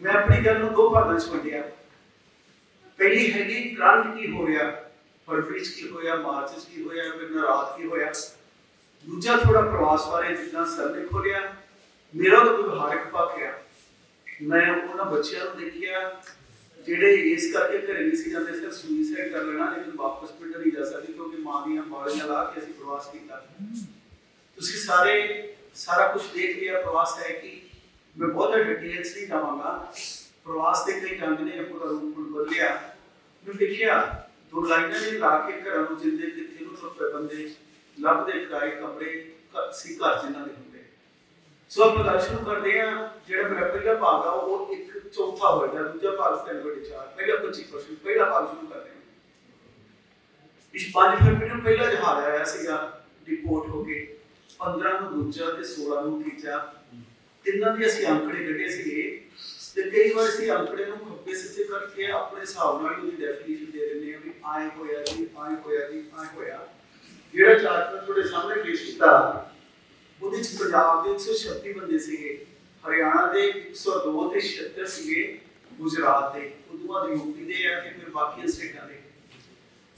ਮੈਂ ਆਪਣੀ ਗੱਲ ਨੂੰ ਦੋ ਭਾਗਾਂ 'ਚ ਵੰਡਿਆ। ਪਹਿਲੀ ਹੈਗੀ ਕਰੰਟ ਕੀ ਹੋ ਰਿਹਾ ਫਰਵਰੀ ਕੀ ਹੋਇਆ ਮਾਰਚ ਕੀ ਹੋਇਆ, ਫਿਰ ਰਾਤ ਕੀ ਹੋਇਆ। ਦੂਜਾ ਥੋੜਾ ਪ੍ਰਵਾਸ ਬਾਰੇ ਜਿੱਦਾਂ ਸਰ ਨੇ ਖੋਲਿਆ, ਮੇਰਾ ਤਾਂ ਵਿਵਹਾਰਕ ਪੱਖ ਆ। ਮੈਂ ਉਹਨਾਂ ਬੱਚਿਆਂ ਨੂੰ ਦੇਖਿਆ, ਜਿਹੜੇ ਇਸ ਕਰਕੇ ਘਰੇ ਨਹੀਂ ਸੀ ਜਾਂਦੇ ਸਿਰ ਸੁਈਸਾਈਡ ਕਰ ਲੈਣਾ, ਲੇਕਿਨ ਵਾਪਸ ਪਿੰਡ ਨਹੀਂ ਜਾ ਸਕਦੇ, ਕਿਉਂਕਿ ਮਾਂ ਦੀਆਂ ਬਾਲੀਆਂ ਲਾ ਕੇ ਅਸੀਂ ਪ੍ਰਵਾਸ ਕੀਤਾ। ਤੁਸੀਂ ਸਾਰੇ, ਸਾਰਾ ਕੁਝ ਦੇਖ ਲਿਆ, ਪ੍ਰਵਾਸ ਹੈ ਕਿ ਮੈਂ ਬਹੁਤ ਡਿਟੇਲਸ ਨਹੀਂ ਜਾਵਾਂਗਾ। ਪ੍ਰਵਾਸ ਦੇ ਕਈ ਢੰਗ ਨੇ ਪੂਰਾ ਰੂਪ ਬਦਲਿਆ ਮੈਂ ਦੇਖਿਆ ਦੋ ਲਾਈਨਾਂ ਨੇ ਲਾ ਕੇ ਘਰਾਂ ਨੂੰ ਜਿੰਦੇ ਕਿੱਥੇ ਨੂੰ ਤੁਰ ਬੰਦੇ, ਲੱਭਦੇ ਕਿਰਾਏ ਕਮਰੇ ਸੀ ਘਰ ਜਿਨ੍ਹਾਂ ਦੇ ਹੁੰਦੇ। ਸੋ ਆਪਾਂ ਗੱਲ ਸ਼ੁਰੂ ਕਰਦੇ ਆ ਜਿਹੜਾ ਮੇਰਾ ਪਹਿਲਾ ਭਾਗ ਆ, ਉਹ ਇੱਕ ਚੌਥਾ ਹੋਏਗਾ ਦੂਜਾ ਭਾਗ ਤਿੰਨ ਵਜੇ ਚਾਰ। ਪਹਿਲਾ 25% ਪਹਿਲਾ ਭਾਗ ਸ਼ੁਰੂ ਕਰਦੇ ਆ ਇਸ 5 ਫਰਵਰੀ ਨੂੰ ਪਹਿਲਾ ਜਹਾਜ਼ ਆਇਆ ਸੀਗਾ ਰਿਪੋਰਟ ਹੋ ਕੇ। 15 ਨੂੰ ਦੂਜਾ ਤੇ 16 ਨੂੰ ਤੀਜਾ। ਤਿੰਨਾਂ ਦੇ ਅਸੀਂ ਅੰਕੜੇ ਕੱਢੇ ਸੀਗੇ ਤੇ ਕਈ ਵਾਰ ਅਸੀਂ ਅੰਕੜੇ ਨੂੰ ਖੱਬੇ ਸੱਜੇ ਕਰਕੇ ਆਪਣੇ ਹਿਸਾਬ ਨਾਲ ਹੀ ਉਹਦੀ ਡੈਫੀਨੇਸ਼ਨ ਦੇ ਦਿੰਦੇ ਆ ਵੀ ਆਏ ਹੋਇਆ ਜੀ, ਆਏ ਹੋਇਆ ਜੀ, ਆਏ ਹੋਇਆ। ਜਿਹੜਾ ਚਾਰਟ ਮੈਂ ਤੁਹਾਡੇ ਸਾਹਮਣੇ ਪੇਸ਼ ਕੀਤਾ, ਉਹਦੇ ਚ ਪੰਜਾਬ ਦੇ 136 ਬੰਦੇ ਸੀਗੇ, ਹਰਿਆਣਾ ਦੇ 102 ਤੇ 76 ਸੀਗੇ, ਗੁਜਰਾਤ ਦੇ। ਉਦੋਂ ਬਾਅਦ ਯੂਪੀ ਦੇ ਆ ਤੇ ਫਿਰ ਬਾਕੀ ਸਟੇਟਾਂ ਦੇ।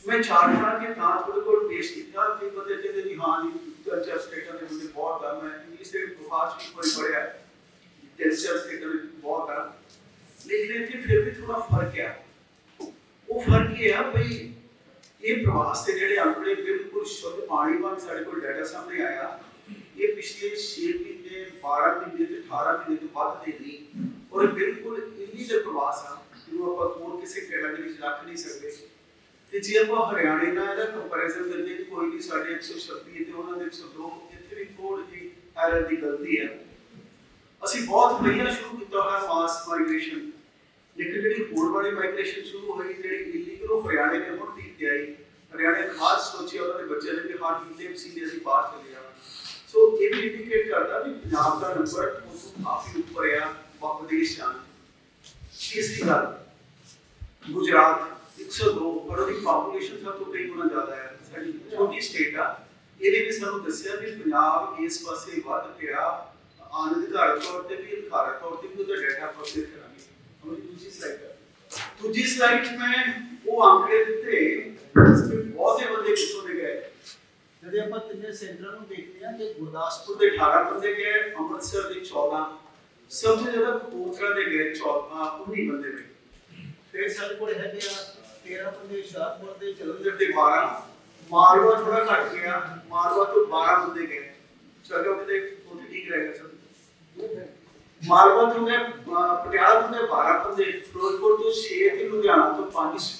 ਮੈਂ ਚਾਰ ਬਣਾ ਕੇ ਤਾਂ ਤੁਹਾਡੇ ਕੋਲ ਪੇਸ਼ ਕੀਤਾ ਕਿ ਬੰਦੇ ਕਹਿੰਦੇ ਜੀ ਹਾਂ ਜੀ ਕਲਚਰ ਸਟੇਟਾਂ ਦੇ ਬੰਦੇ ਬਹੁਤ ਆ। ਮੈਂ ਇੰਗਲਿਸ਼ ਦੇ ਬਖਾਸ ਵੀ ਕੋਈ ਪੜਿਆ ਕਲਚਰ ਸਟੇਟਾਂ ਦੇ ਬਹੁਤ ਆ ਲੇਕਿਨ ਇੱਥੇ ਫਿਰ ਵੀ ਥੋੜਾ ਫ਼ਰਕ ਆ ਉਹ ਫ਼ਰਕ ਇਹ ਆ ਬਈ ਇਹ ਪ੍ਰਵਾਸ ਦੇ ਜਿਹੜੇ ਅੰਕੜੇ ਬਿਲਕੁਲ ਸ਼ੁੱਧ ਪਾਣੀ ਵਾਂਗ ਸਾਡੇ ਕੋਲ ਡਾਟਾ ਸਾਹਮਣੇ ਆਇਆ ਇਹ ਪਿਛਲੇ 6 ਮਹੀਨੇ 12 ਮਹੀਨੇ ਤੇ 18 ਮਹੀਨੇ ਤੋਂ ਵੱਧ ਦੇ ਨਹੀਂ ਔਰ ਇਹ ਬਿਲਕੁਲ ਇੰਨੀ ਦੇ ਪ੍ਰਵਾਸ ਆ ਜਿਹਨੂੰ ਆਪਾਂ ਹੋਰ ਕਿਸੇ ਕੈਟਾਗਰੀ 'ਚ ਰੱਖ ਨਹੀਂ ਸਕਦੇ ਤੇ ਜੇ ਆਪਾਂ ਹਰਿਆਣੇ ਨਾਲ ਇਹਦਾ ਕੰਪੈਰੀਜ਼ਨ ਕਰੀਏ ਕਿ ਕੋਈ ਨਹੀਂ ਸਾਡੇ 126 ਤੇ ਉਹਨਾਂ ਦੇ 102 ਇੱਥੇ ਵੀ ਥੋੜੀ ਜਿਹੀ ਐਰਰ ਦੀ ਗਲਤੀ ਹੈ ਅਸੀਂ ਬਹੁਤ ਪਹਿਲਾਂ ਸ਼ੁਰੂ ਕੀਤਾ ਹੋਇਆ ਮਾਸ ਮਾਈਗ੍ਰੇਸ਼ਨ ਲੇਕਿਨ ਜਿਹੜੀ ਹੋਰ ਵਾਲੀ ਮਾਈਗ੍ਰੇਸ਼ਨ ਸ਼ੁਰੂ ਹੋਈ, ਜਿਹੜੀ ਇਲੀਗਲ ਉਹ ਹਰਿਆਣੇ ਨੇ ਹੁਣ ਠੀਕ ਤੇ ਆਈ। ਹਰਿਆਣੇ ਨੇ ਖਾਸ ਸੋਚਿਆ ਉਹਨਾਂ ਦੇ ਬੱਚਿਆਂ ਨੇ ਵੀ ਹਾਂ ਠੀਕ ਸੀ ਦੇ ਅਸੀਂ ਬਾਹਰ ਚਲੇ ਜਾਣਾ। ਸੋ ਇਹ ਵੀ ਇੰਡੀਕੇਟ ਕਰਦਾ ਵੀ ਪੰਜਾਬ ਦਾ ਨੰਬਰ ਉਸ ਤੋਂ ਕਾਫੀ ਉੱਪਰ ਆ ਬਾਕੀ ਦੇਸ਼ ਜਾਣ ਤੀਸਰੀ ਗੱਲ, ਗੁਜਰਾਤ 102 ਪਰ ਉਹਦੀ ਪਾਪੂਲੇਸ਼ਨ ਸਭ ਤੋਂ ਕਈ ਗੁਣਾ ਜ਼ਿਆਦਾ ਹੈ ਸਾਡੀ ਛੋਟੀ ਸਟੇਟ ਆ। ਇਹਦੇ ਵੀ ਸਾਨੂੰ ਦੱਸਿਆ ਵੀ ਪੰਜਾਬ ਇਸ ਪਾਸੇ ਵੱਧ ਪਿਆ। ਅਨਧਿਕਾਰਤ ਤੌਰ ਤੇ ਵੀ ਅਧਿਕਾਰਤ ਤੌਰ ਤੇ ਵੀ ਉਹਦਾ ਡਾਟਾ ਪਬਲਿਸ਼ ਕਰਾਂਗੇ। ਹਮਾਰੀ ਦੂਜੀ ਸਲਾਈਡ ਦੂਜੀ ਸਲਾਈਡ ਮੈਂ ਉਹ ਅੰਕੜੇ ਦਿੱਤੇ ਬਹੁਤੇ ਬੰਦੇ ਕਿੱਥੋਂ ਦੇ ਗਏ। ਜਦ ਆਪਾਂ ਤਿੰਨੇ ਸੈਂਟਰਾਂ ਨੂੰ ਦੇਖਦੇ ਹਾਂ ਕਿ ਗੁਰਦਾਸਪੁਰ ਦੇ 18 ਬੰਦੇ ਗਏ, ਅੰਮ੍ਰਿਤਸਰ ਦੇ 14 ਸਭ ਤੋਂ ਜ਼ਿਆਦਾ ਕਪੂਰਥਲਾ ਦੇ ਗਏ 14 19 ਬੰਦੇ ਗਏ। ਫਿਰ ਸਾਡੇ ਕੋਲ ਹੈਗੇ ਆ 13 ਬੰਦੇ, ਹੁਸ਼ਿਆਰਪੁਰ ਦੇ, ਜਲੰਧਰ ਦੇ 12 ਮਾਲਵਾ ਥੋੜਾ ਘਟ ਗਿਆ, ਮਾਲਵਾ ਤੋਂ 12 ਬੰਦੇ ਗਏ। ਚਲੋ ਕਿਤੇ ਉੱਥੇ ਠੀਕ ਰਹੇਗਾ ਸਭ ਮਾਲਵਾ ਤੋਂ ਮੈਂ ਅਹ, ਪਟਿਆਲਾ ਤੋਂ ਮੈਂ 12 ਬੰਦੇ ਫਿਰੋਜ਼ਪੁਰ ਤੋਂ 6 ਤੇ ਲੁਧਿਆਣਾ ਤੋਂ 5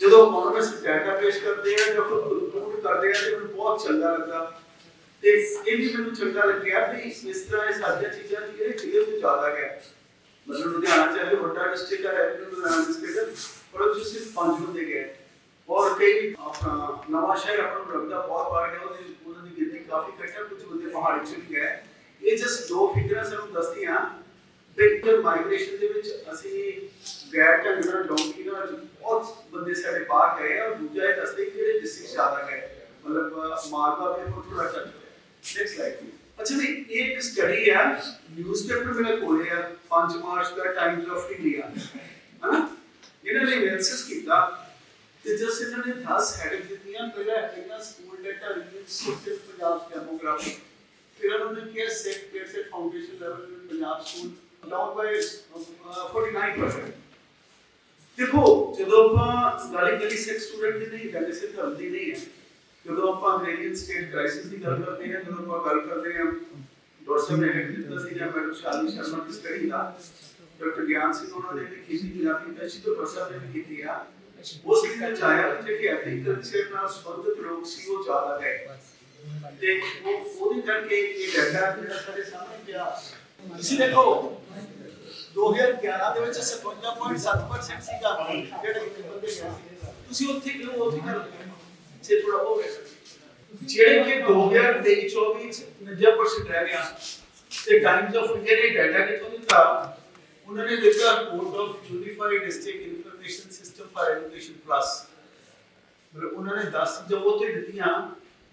ਜਦੋਂ ਇਕਨੋਮਿਕਸ ਡਾਟਾ ਪੇਸ਼ ਕਰਦੇ ਆ ਜਦੋਂ ਕੰਕਲੂਡ ਕਰਦੇ ਆ ਤੇ ਮੈਨੂੰ ਬਹੁਤ ਚੰਗਾ ਲੱਗਾ ਤੇ ਇਹ ਵੀ ਮੈਨੂੰ ਚੰਗਾ ਲੱਗਿਆ ਵੀ ਇਸ ਤਰ੍ਹਾਂ ਇਹ ਸਾਰੀਆਂ ਚੀਜ਼ਾਂ ਜਿਹੜੇ ਜ਼ਿਲ੍ਹੇ ਤੋਂ ਜ਼ਿਆਦਾ ਹੈ ਮਤਲਬ ਲੁਧਿਆਣਾ ਚਾਹੇ ਵੱਡਾ ਡਿਸਟ੍ਰਿਕਟ ਹੈ ਰੈਵਨਿਊ ਲੁਧਿਆਣਾ ਡਿਸਟ੍ਰਿਕਟ ਪਰ ਉਹ 'ਚ ਸਿਰਫ ਪੰਜ ਬੰਦੇ ਗਏ ਔਰ ਕਈ ਆਪਣਾ ਨਵਾਂ ਸ਼ਹਿਰ ਆਪਾਂ ਨੂੰ ਲੱਗਦਾ ਬਹੁਤ ਵਾਰ ਨੇ ਉਹਦੀ ਉਹਨਾਂ ਦੀ ਗਿਣਤੀ ਕਾਫੀ ਘੱਟ ਹੈ ਕੁਝ ਬੰਦੇ ਇਹ ਜਸਟ ਦੋ ਫਿਗਰਾਂ ਸਾਨੂੰ ਦੱਸਦੀਆਂ ਬਿਲਕੁਲ ਮਾਈਗ੍ਰੇਸ਼ਨ ਦੇ ਵਿੱਚ ਅਸੀਂ ਗੈਰ ਢੰਗ ਨਾਲ ਡੌਂਕੀ ਨਾਲ ਬਹੁਤ ਬੰਦੇ ਸਾਡੇ ਬਾਹਰ ਗਏ ਔਰ ਦੂਜਾ ਇਹ ਦੱਸਦੇ ਕਿ ਜਿਹੜੇ ਡਿਸਟ੍ਰਿਕਟ ਜ਼ਿਆਦਾ ਗਏ, ਮਤਲਬ, ਮਾਲਵਾ ਦੇ ਥੋੜਾ ਚੱਲ ਰਿਹਾ ਨੈਕਸਟ ਸਲਾਈਡ ਅੱਛਾ ਜੀ, ਇਹ ਇੱਕ ਸਟੱਡੀ ਹੈ ਨਿਊਜ਼ਪੇਪਰ ਮੇਰੇ ਕੋਲੇ ਆ 5 ਮਾਰਚ ਦਾ ਟਾਈਮਜ਼ ਆਫ ਇੰਡੀਆ ਹਨਾ? ਇਹਨਾਂ ਨੇ ਐਨਾਲਿਸਿਸ ਕੀਤਾ ਤੇ ਜਸ ਇਹਨਾਂ ਨੇ 10 ਹੈਡਿੰਗ ਦਿੱਤੀਆਂ। ਪਹਿਲਾ heading school data region system Punjab demography ਫਿਰ ਉਹਨਾਂ ਨੇ ਕਿਹਾ set paste foundation level Punjab school down by 49% ਦੇਖੋ ਜਦੋਂ ਆਪਾਂ ਗਾਲੀ ਗਲੀ ਸਿੱਖ ਸਟੂਡੈਂਟ ਦੀ ਨਹੀਂ ਗੱਲ ਸਿੱਖ ਧਰਮ ਦੀ ਨਹੀਂ ਹੈ ਜਦੋਂ ਆਪਾਂ ਅੰਗਰੇਜ਼ੀ ਸਟੇਟ ਕ੍ਰਾਈਸਿਸ ਦੀ ਗੱਲ ਕਰਦੇ ਹਾਂ ਜਦੋਂ ਆਪਾਂ ਗੱਲ ਕਰਦੇ ਹਾਂ ਡਾਕਟਰ ਸਾਹਿਬ ਨੇ ਹੈਡ ਦਿੱਤਾ ਸੀ ਜਾਂ ਮੈਡਮ ਸ਼ਾਲੀ ਸ਼ਰਮਾ ਦੀ ਸਟੱਡੀ ਦਾ ਡਾਕਟਰ ਗਿਆਨ ਸਿੰਘ ਉਹਨਾਂ ਨੇ ਵੀ ਕੀਤੀ ਪੰਜਾਬੀ ਵਿੱਚ ਤੋਂ ਡਾਕਟਰ ਸਾਹਿਬ ਨੇ ਵੀ ਕੀਤੀ ਆ ਉਸ ਵਿੱਚ ਚਾਹਿਆ ਕਿ ਜਿਹੜੇ ਐਗਰੀਕਲਚਰ ਨਾਲ ਸੰਬੰਧਿਤ ਲੋਕ ਸੀ ਉਹ ਜ਼ਿਆਦਾ ਹੈ ਤੇ ਉਹ ਉਹਦੇ ਕਰਕੇ ਇਹ ਡਾਟਾ ਜਿਹੜਾ ਸਾਡੇ ਸਾਹਮਣੇ ਪਿਆ ਤੁਸੀਂ ਦੇਖੋ 2011 ਦੇ ਵਿੱਚ 57.7% ਸੀਗਾ ਜਿਹੜੇ ਬੰਦੇ ਗਏ ਸੀ ਤੁਸੀਂ ਉੱਥੇ ਕਿਉਂ ਉੱਥੇ ਕਰੋ ਜੇ ਥੋੜਾ ਹੋ ਗਿਆ ਜਿਹੜੇ ਕਿ 2023 24 ਚ 49% ਰਹਿ ਗਿਆ ਤੇ ਟਾਈਮਸ ਆਫ ਇੰਡੀਆ ਨੇ ਡਾਟਾ ਕਿੱਥੋਂ ਦਿੱਤਾ ਉਹਨਾਂ ਨੇ ਦਿੱਤਾ code of unified district information system for education plus ਮਤਲਬ ਉਹਨਾਂ ਨੇ 10 ਜੋ ਉਹ ਤੇ ਦਿੱਤੀਆਂ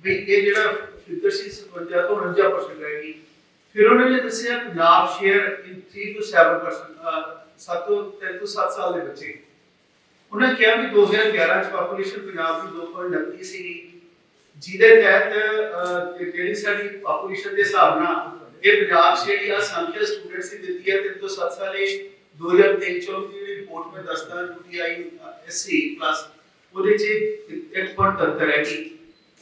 ਵੀ ਇਹ ਜਿਹੜਾ ਫਿਗਰ ਸੀ 57 ਤੋਂ 49% ਰਹਿ ਗਈ ਫਿਰ ਉਹਨਾਂ ਨੇ ਦੱਸਿਆ ਪੰਜਾਬ ਸ਼ੇਅਰ ਇਨ 3 to 7% 7 ਤੋਂ 3 ਤੋਂ 7 ਸਾਲ ਦੇ ਬੱਚੇ। ਉਹਨਾਂ ਨੇ ਕਿਹਾ ਵੀ 2011 ਚ ਪਾਪੂਲੇਸ਼ਨ ਪੰਜਾਬ ਦੀ 2.29 ਸੀਗੀ। ਜਿਹਦੇ ਤਹਿਤ ਅਹ, ਤੇ ਜਿਹੜੀ ਸਾਡੀ ਪਾਪੂਲੇਸ਼ਨ ਦੇ ਹਿਸਾਬ ਨਾਲ ਇਹ ਪੰਜਾਬ ਚ ਜਿਹੜੀ ਆ ਸੰਖਿਆ ਸਟੂਡੈਂਟਸ ਦੀ ਦਿੱਤੀ ਹੈ 3 ਤੋਂ 7 ਸਾਲੇ 2023 ਚੋਂ ਦੀ ਜਿਹੜੀ ਰਿਪੋਰਟ ਮੈਂ ਦੱਸਦਾ ਯੂਟੀਆਈ ਐਸਸੀ ਪਲੱਸ ਉਹਦੇ ਚ 1.73 ਹੈ ਕਿ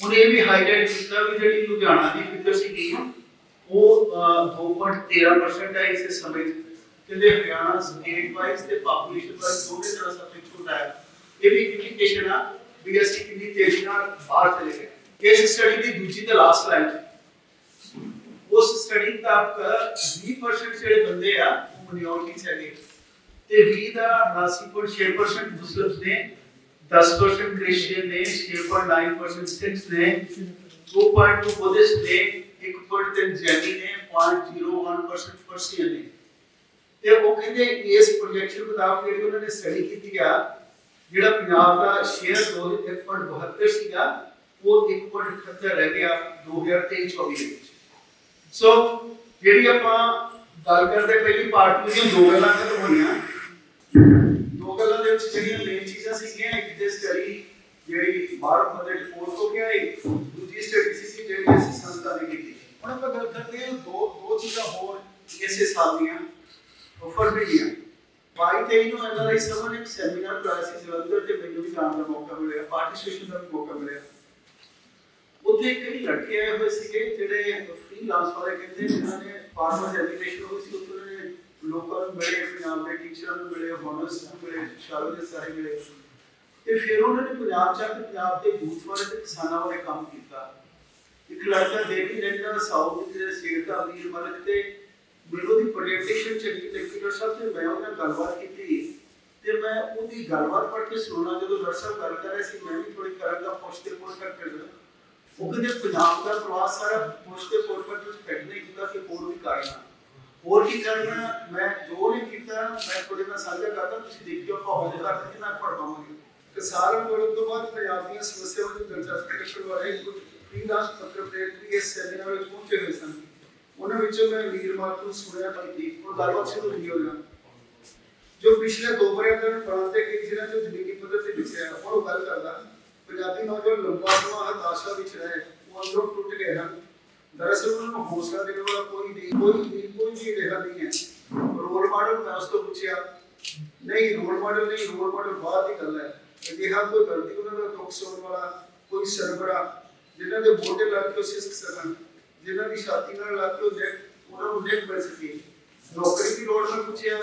ਉਹਨੇ ਇਹ ਵੀ ਹਾਈਲਾਈਟ ਕੀਤਾ ਵੀ ਜਿਹੜੀ ਲੁਧਿਆਣਾ ਦੀ ਫਿਗਰ ਸੀਗੀ ਉਹ ਅਹ, 2.13% ਹੈ ਇਸੇ ਸਮੇਂ 'ਚ। ਕਹਿੰਦੇ ਹਰਿਆਣਾ ਸਟੇਟ ਵਾਈਜ਼ ਤੇ ਪਾਪੂਲੇਸ਼ਨ ਵਾਈਜ਼ ਦੋਵੇਂ ਤਰ੍ਹਾਂ ਸਭ ਤੋਂ ਛੋਟਾ ਹੈ। ਇਹ ਵੀ ਇੰਡੀਕੇਸ਼ਨ ਆ ਵੀ ਅਸੀਂ ਕਿੰਨੀ ਤੇਜ਼ੀ ਨਾਲ ਬਾਹਰ ਚਲੇ ਗਏ। ਇਸ ਸਟੱਡੀ ਦੀ ਦੂਜੀ ਤੇ ਲਾਸਟ ਲਾਈਨ ਉਸ ਸਟੱਡੀ ਤੱਕ 20% ਜਿਹੜੇ ਬੰਦੇ ਆ ਉਹ ਮਿਨੋਰਟੀ ਚ ਹੈਗੇ। ਤੇ 20 ਦਾ 89.6% ਮੁਸਲਿਮਸ ਨੇ। 10% ਕ੍ਰਿਸਚੀਅਨ ਨੇ 6.9% ਸਿੱਖਸ ਨੇ 2.2 ਬੁੱਧਿਸਟ ਨੇ 1.3 ਜੈਨੀ ਨੇ 0.01% ਪਰਸੀਅਨ ਨੇ ਤੇ ਉਹ ਕਹਿੰਦੇ ਇਸ ਪ੍ਰੋਜੈਕਸ਼ਨ ਮੁਤਾਬਕ ਜਿਹੜੀ ਉਹਨਾਂ ਨੇ ਸਟੱਡੀ ਕੀਤੀ ਆ ਜਿਹੜਾ ਪੰਜਾਬ ਦਾ ਸ਼ੇਅਰ 1.72 ਸੀਗਾ ਉਹ 1.78 ਰਹਿ ਗਿਆ 2023-24 ਦੇ ਵਿੱਚ। ਸੋ ਜਿਹੜੀ ਆਪਾਂ ਗੱਲ ਕਰਦੇ ਪਹਿਲੀ ਪਾਰਟ ਦੀਆਂ ਦੋ ਗੱਲਾਂ ਖਤਮ ਹੋਈਆਂ ਦੋ ਗੱਲਾਂ ਦੇ ਵਿੱਚ ਜਿਹੜੀਆਂ ਮੇਨ ਚੀਜ਼ਾਂ ਸੀਗੀਆਂ ਇੱਕ ਤੇ ਸਟੱਡੀ ਜਿਹੜੀ ਬਾਹਰ ਬੰਦੇ ਰਿਪੋਰਟ ਹੋ ਗਿਆ ਇੱਕ ਦੂਜੀ ਸਟੱਡੀ ਸੀ ਜਿਹੜੀ ਅਸੀਂ ਸੰਸਥਾ ਨੇ ਕੀਤੀ ਹੁਣ ਆਪਾਂ ਗੱਲ ਕਰਦੇ ਹਾਂ ਦੋ ਦੋ ਚੀਜ਼ਾਂ ਹੋਰ ਇਸੇ ਸਾਲ ਦੀਆਂ ਉਹ ਫਰਵਰੀ ਦੀਆਂ 22 ਤੇਈ ਨੂੰ ਐਨਆਰਆਈ ਸਭਾ ਨੇ ਇੱਕ ਸੈਮੀਨਾਰ ਕਰਾਇਆ ਸੀ ਜਲੰਧਰ ਤੇ ਮੈਨੂੰ ਵੀ ਜਾਣ ਦਾ ਮੌਕਾ ਮਿਲਿਆ ਪਾਰਟਿਸਿਪੇਸ਼ਨ ਦਾ ਵੀ ਮੌਕਾ ਮਿਲਿਆ ਉੱਥੇ ਕਈ ਲੜਕੇ ਆਏ ਹੋਏ ਸੀਗੇ ਜਿਹੜੇ ਫ੍ਰੀਲਾਂਸ ਵਾਲੇ ਕਹਿੰਦੇ ਜਿਨ੍ਹਾਂ ਨੇ ਫਾਰਮਰ ਐਜੂਕੇਸ਼ਨ ਹੋਈ ਸੀ ਉੱਥੇ ਉਹਨਾਂ ਨੇ ਲੋਕਾਂ ਨੂੰ ਮਿਲੇ ਪੰਜਾਬ ਦੇ ਟੀਚਰਾਂ ਨੂੰ ਮਿਲੇ ਹੋਨਰਸ ਨੂੰ ਮਿਲੇ ਸ਼ਾਲੂ ਦੇ ਸਾਰੇ ਮਿਲੇ ਤੇ ਫਿਰ ਉਹਨਾਂ ਨੇ ਪੰਜਾਬ ਚ ਪੰਜਾਬ ਦੇ ਬੂਥ ਤੇ ਕਿਸਾਨਾਂ ਵਾਲੇ ਕੰਮ ਕੀਤਾ। ਇੱਕ ਲੜਕਾ ਦੇਵੀ ਰਹਿੰਦਾ ਸਾਊਥ ਦੇ ਸਟੇਟ ਦਾ ਅਮੀਰ ਮਲਕ ਤੇ ਮੈਨੂੰ ਦੀ ਪ੍ਰੈਜੈਂਟੇਸ਼ਨ ਚੰਗੀ ਲੱਗੀ। ਡਾਕਟਰ ਸਾਹਿਬ ਤੇ ਮੈਂ ਉਹਨਾਂ ਗੱਲਬਾਤ ਕੀਤੀ ਤੇ ਮੈਂ ਉਹਦੀ ਗੱਲਬਾਤ ਪੜ੍ਹ ਕੇ ਸੁਣਨਾ ਜਦੋਂ ਡਾਕਟਰ ਸਾਹਿਬ ਗੱਲ ਕਰ ਰਹੇ ਸੀ, ਮੈਂ ਵੀ ਥੋੜੀ ਕਰਾਂਗਾ, ਪੁੱਛ ਪੁੱਛ ਕਰ ਕਰਦਾ ਉਹ ਕਹਿੰਦੇ, ਪੰਜਾਬ ਦਾ ਪ੍ਰਵਾਸ ਸਾਰਾ ਪੁੱਛ ਪੁੱਛ ਪਰ ਤੁਸੀਂ ਫਿੱਟ ਨਹੀਂ ਕੀਤਾ ਕਿ ਹੋਰ ਵੀ ਕਰਨਾ। ਹੋਰ ਕੀ ਕਰਨਾ, ਮੈਂ ਜੋ ਨਹੀਂ ਕੀਤਾ, ਮੈਂ ਤੁਹਾਡੇ ਨਾਲ ਸਾਂਝਾ ਕਰਦਾ, ਤੁਸੀਂ ਦੇਖਿਓ ਆਪਾਂ ਹੋ ਜਾਏਗਾ ਨਾ ਪੜ ਪਾਵਾਂਗੇ ਤੇ ਸਾਰਾ ਬੋਲਣ ਤੋਂ ਬਾਅਦ ਪੰਜਾਬ ਦੀਆਂ ਸਮੱਸਿਆਵਾਂ ਦੀ ਦਿਲਚਸਪੀ ਰੱਖਣ ਵਾਲੇ ਕੁਝ ਫ੍ਰੀਲਾਂਸ ਪੱਤਰ ਪ੍ਰੇਰਕ ਵੀ ਇਸ ਸੈਮੀਨਾਰ ਵਿੱਚ ਪਹੁੰਚੇ ਹੋਏ ਸਨ ਉਹਨਾਂ ਵਿੱਚੋਂ ਮੈਂ ਵੀਰ ਮਾਤ ਨੂੰ ਸੁਣਿਆ ਕੀਤੀ ਹੁਣ ਗੱਲਬਾਤ ਸ਼ੁਰੂ ਹੋਈ ਉਹਦੇ ਨਾਲ ਜੋ ਪਿਛਲੇ ਦੋ ਵਰਿਆਂ ਤੋਂ ਪ੍ਰਾਂਤ ਦੇ ਕਈ ਜ਼ਿਲ੍ਹਿਆਂ ਤੋਂ ਜ਼ਮੀਨੀ ਪੱਧਰ ਤੇ ਵਿਚਰਿਆ ਹੁਣ ਉਹ ਗੱਲ ਕਰਦਾ ਪੰਜਾਬੀ ਨੌਜਵਾਨ ਲੰਬਾ ਸਮਾਂ ਹਤਾਸ਼ਾ ਵਿੱਚ ਰਹੇ ਉਹ ਅੰਦਰੋਂ ਟੁੱਟ ਗਏ ਹਨ ਦਰਅਸਲ ਉਹਨਾਂ ਨੂੰ ਹੌਸਲਾ ਦੇਣ ਵਾਲਾ ਕੋਈ ਨਹੀਂ ਕੋਈ ਨਹੀਂ ਕੋਈ ਵੀ ਰਿਹਾ ਨਹੀਂ ਹੈ ਰੋਲ ਮਾਡਲ ਮੈਂ ਉਸ ਤੋਂ ਪੁੱਛਿਆ ਨਹੀਂ ਰੋਲ ਮਾਡਲ ਨਹੀਂ ਰੋਲ ਮਾਡਲ ਬਾਅਦ ਦੀ ਗੱਲ ਹੈ ਅਜਿਹਾ ਕੋਈ ਗਲਤੀ ਉਹਨਾਂ ਦਾ ਦੁੱਖ ਸੁਣਨ ਵਾਲਾ ਕੋਈ ਸਰਬਰਾ ਜਿਨ੍ਹਾਂ ਦੇ ਮੋਢੇ ਲੱਗ ਕੇ ਸਿਸਕ ਸਕਣ, ਜਿਨ੍ਹਾਂ ਦੀ ਛਾਤੀ ਨਾਲ ਲੱਗ ਕੇ ਉਹਨਾਂ ਨੂੰ ਦੇਖ ਮਿਲ ਸਕੇ। ਨੌਕਰੀ ਦੀ ਲੋੜ ਮੈਂ ਪੁੱਛਿਆ,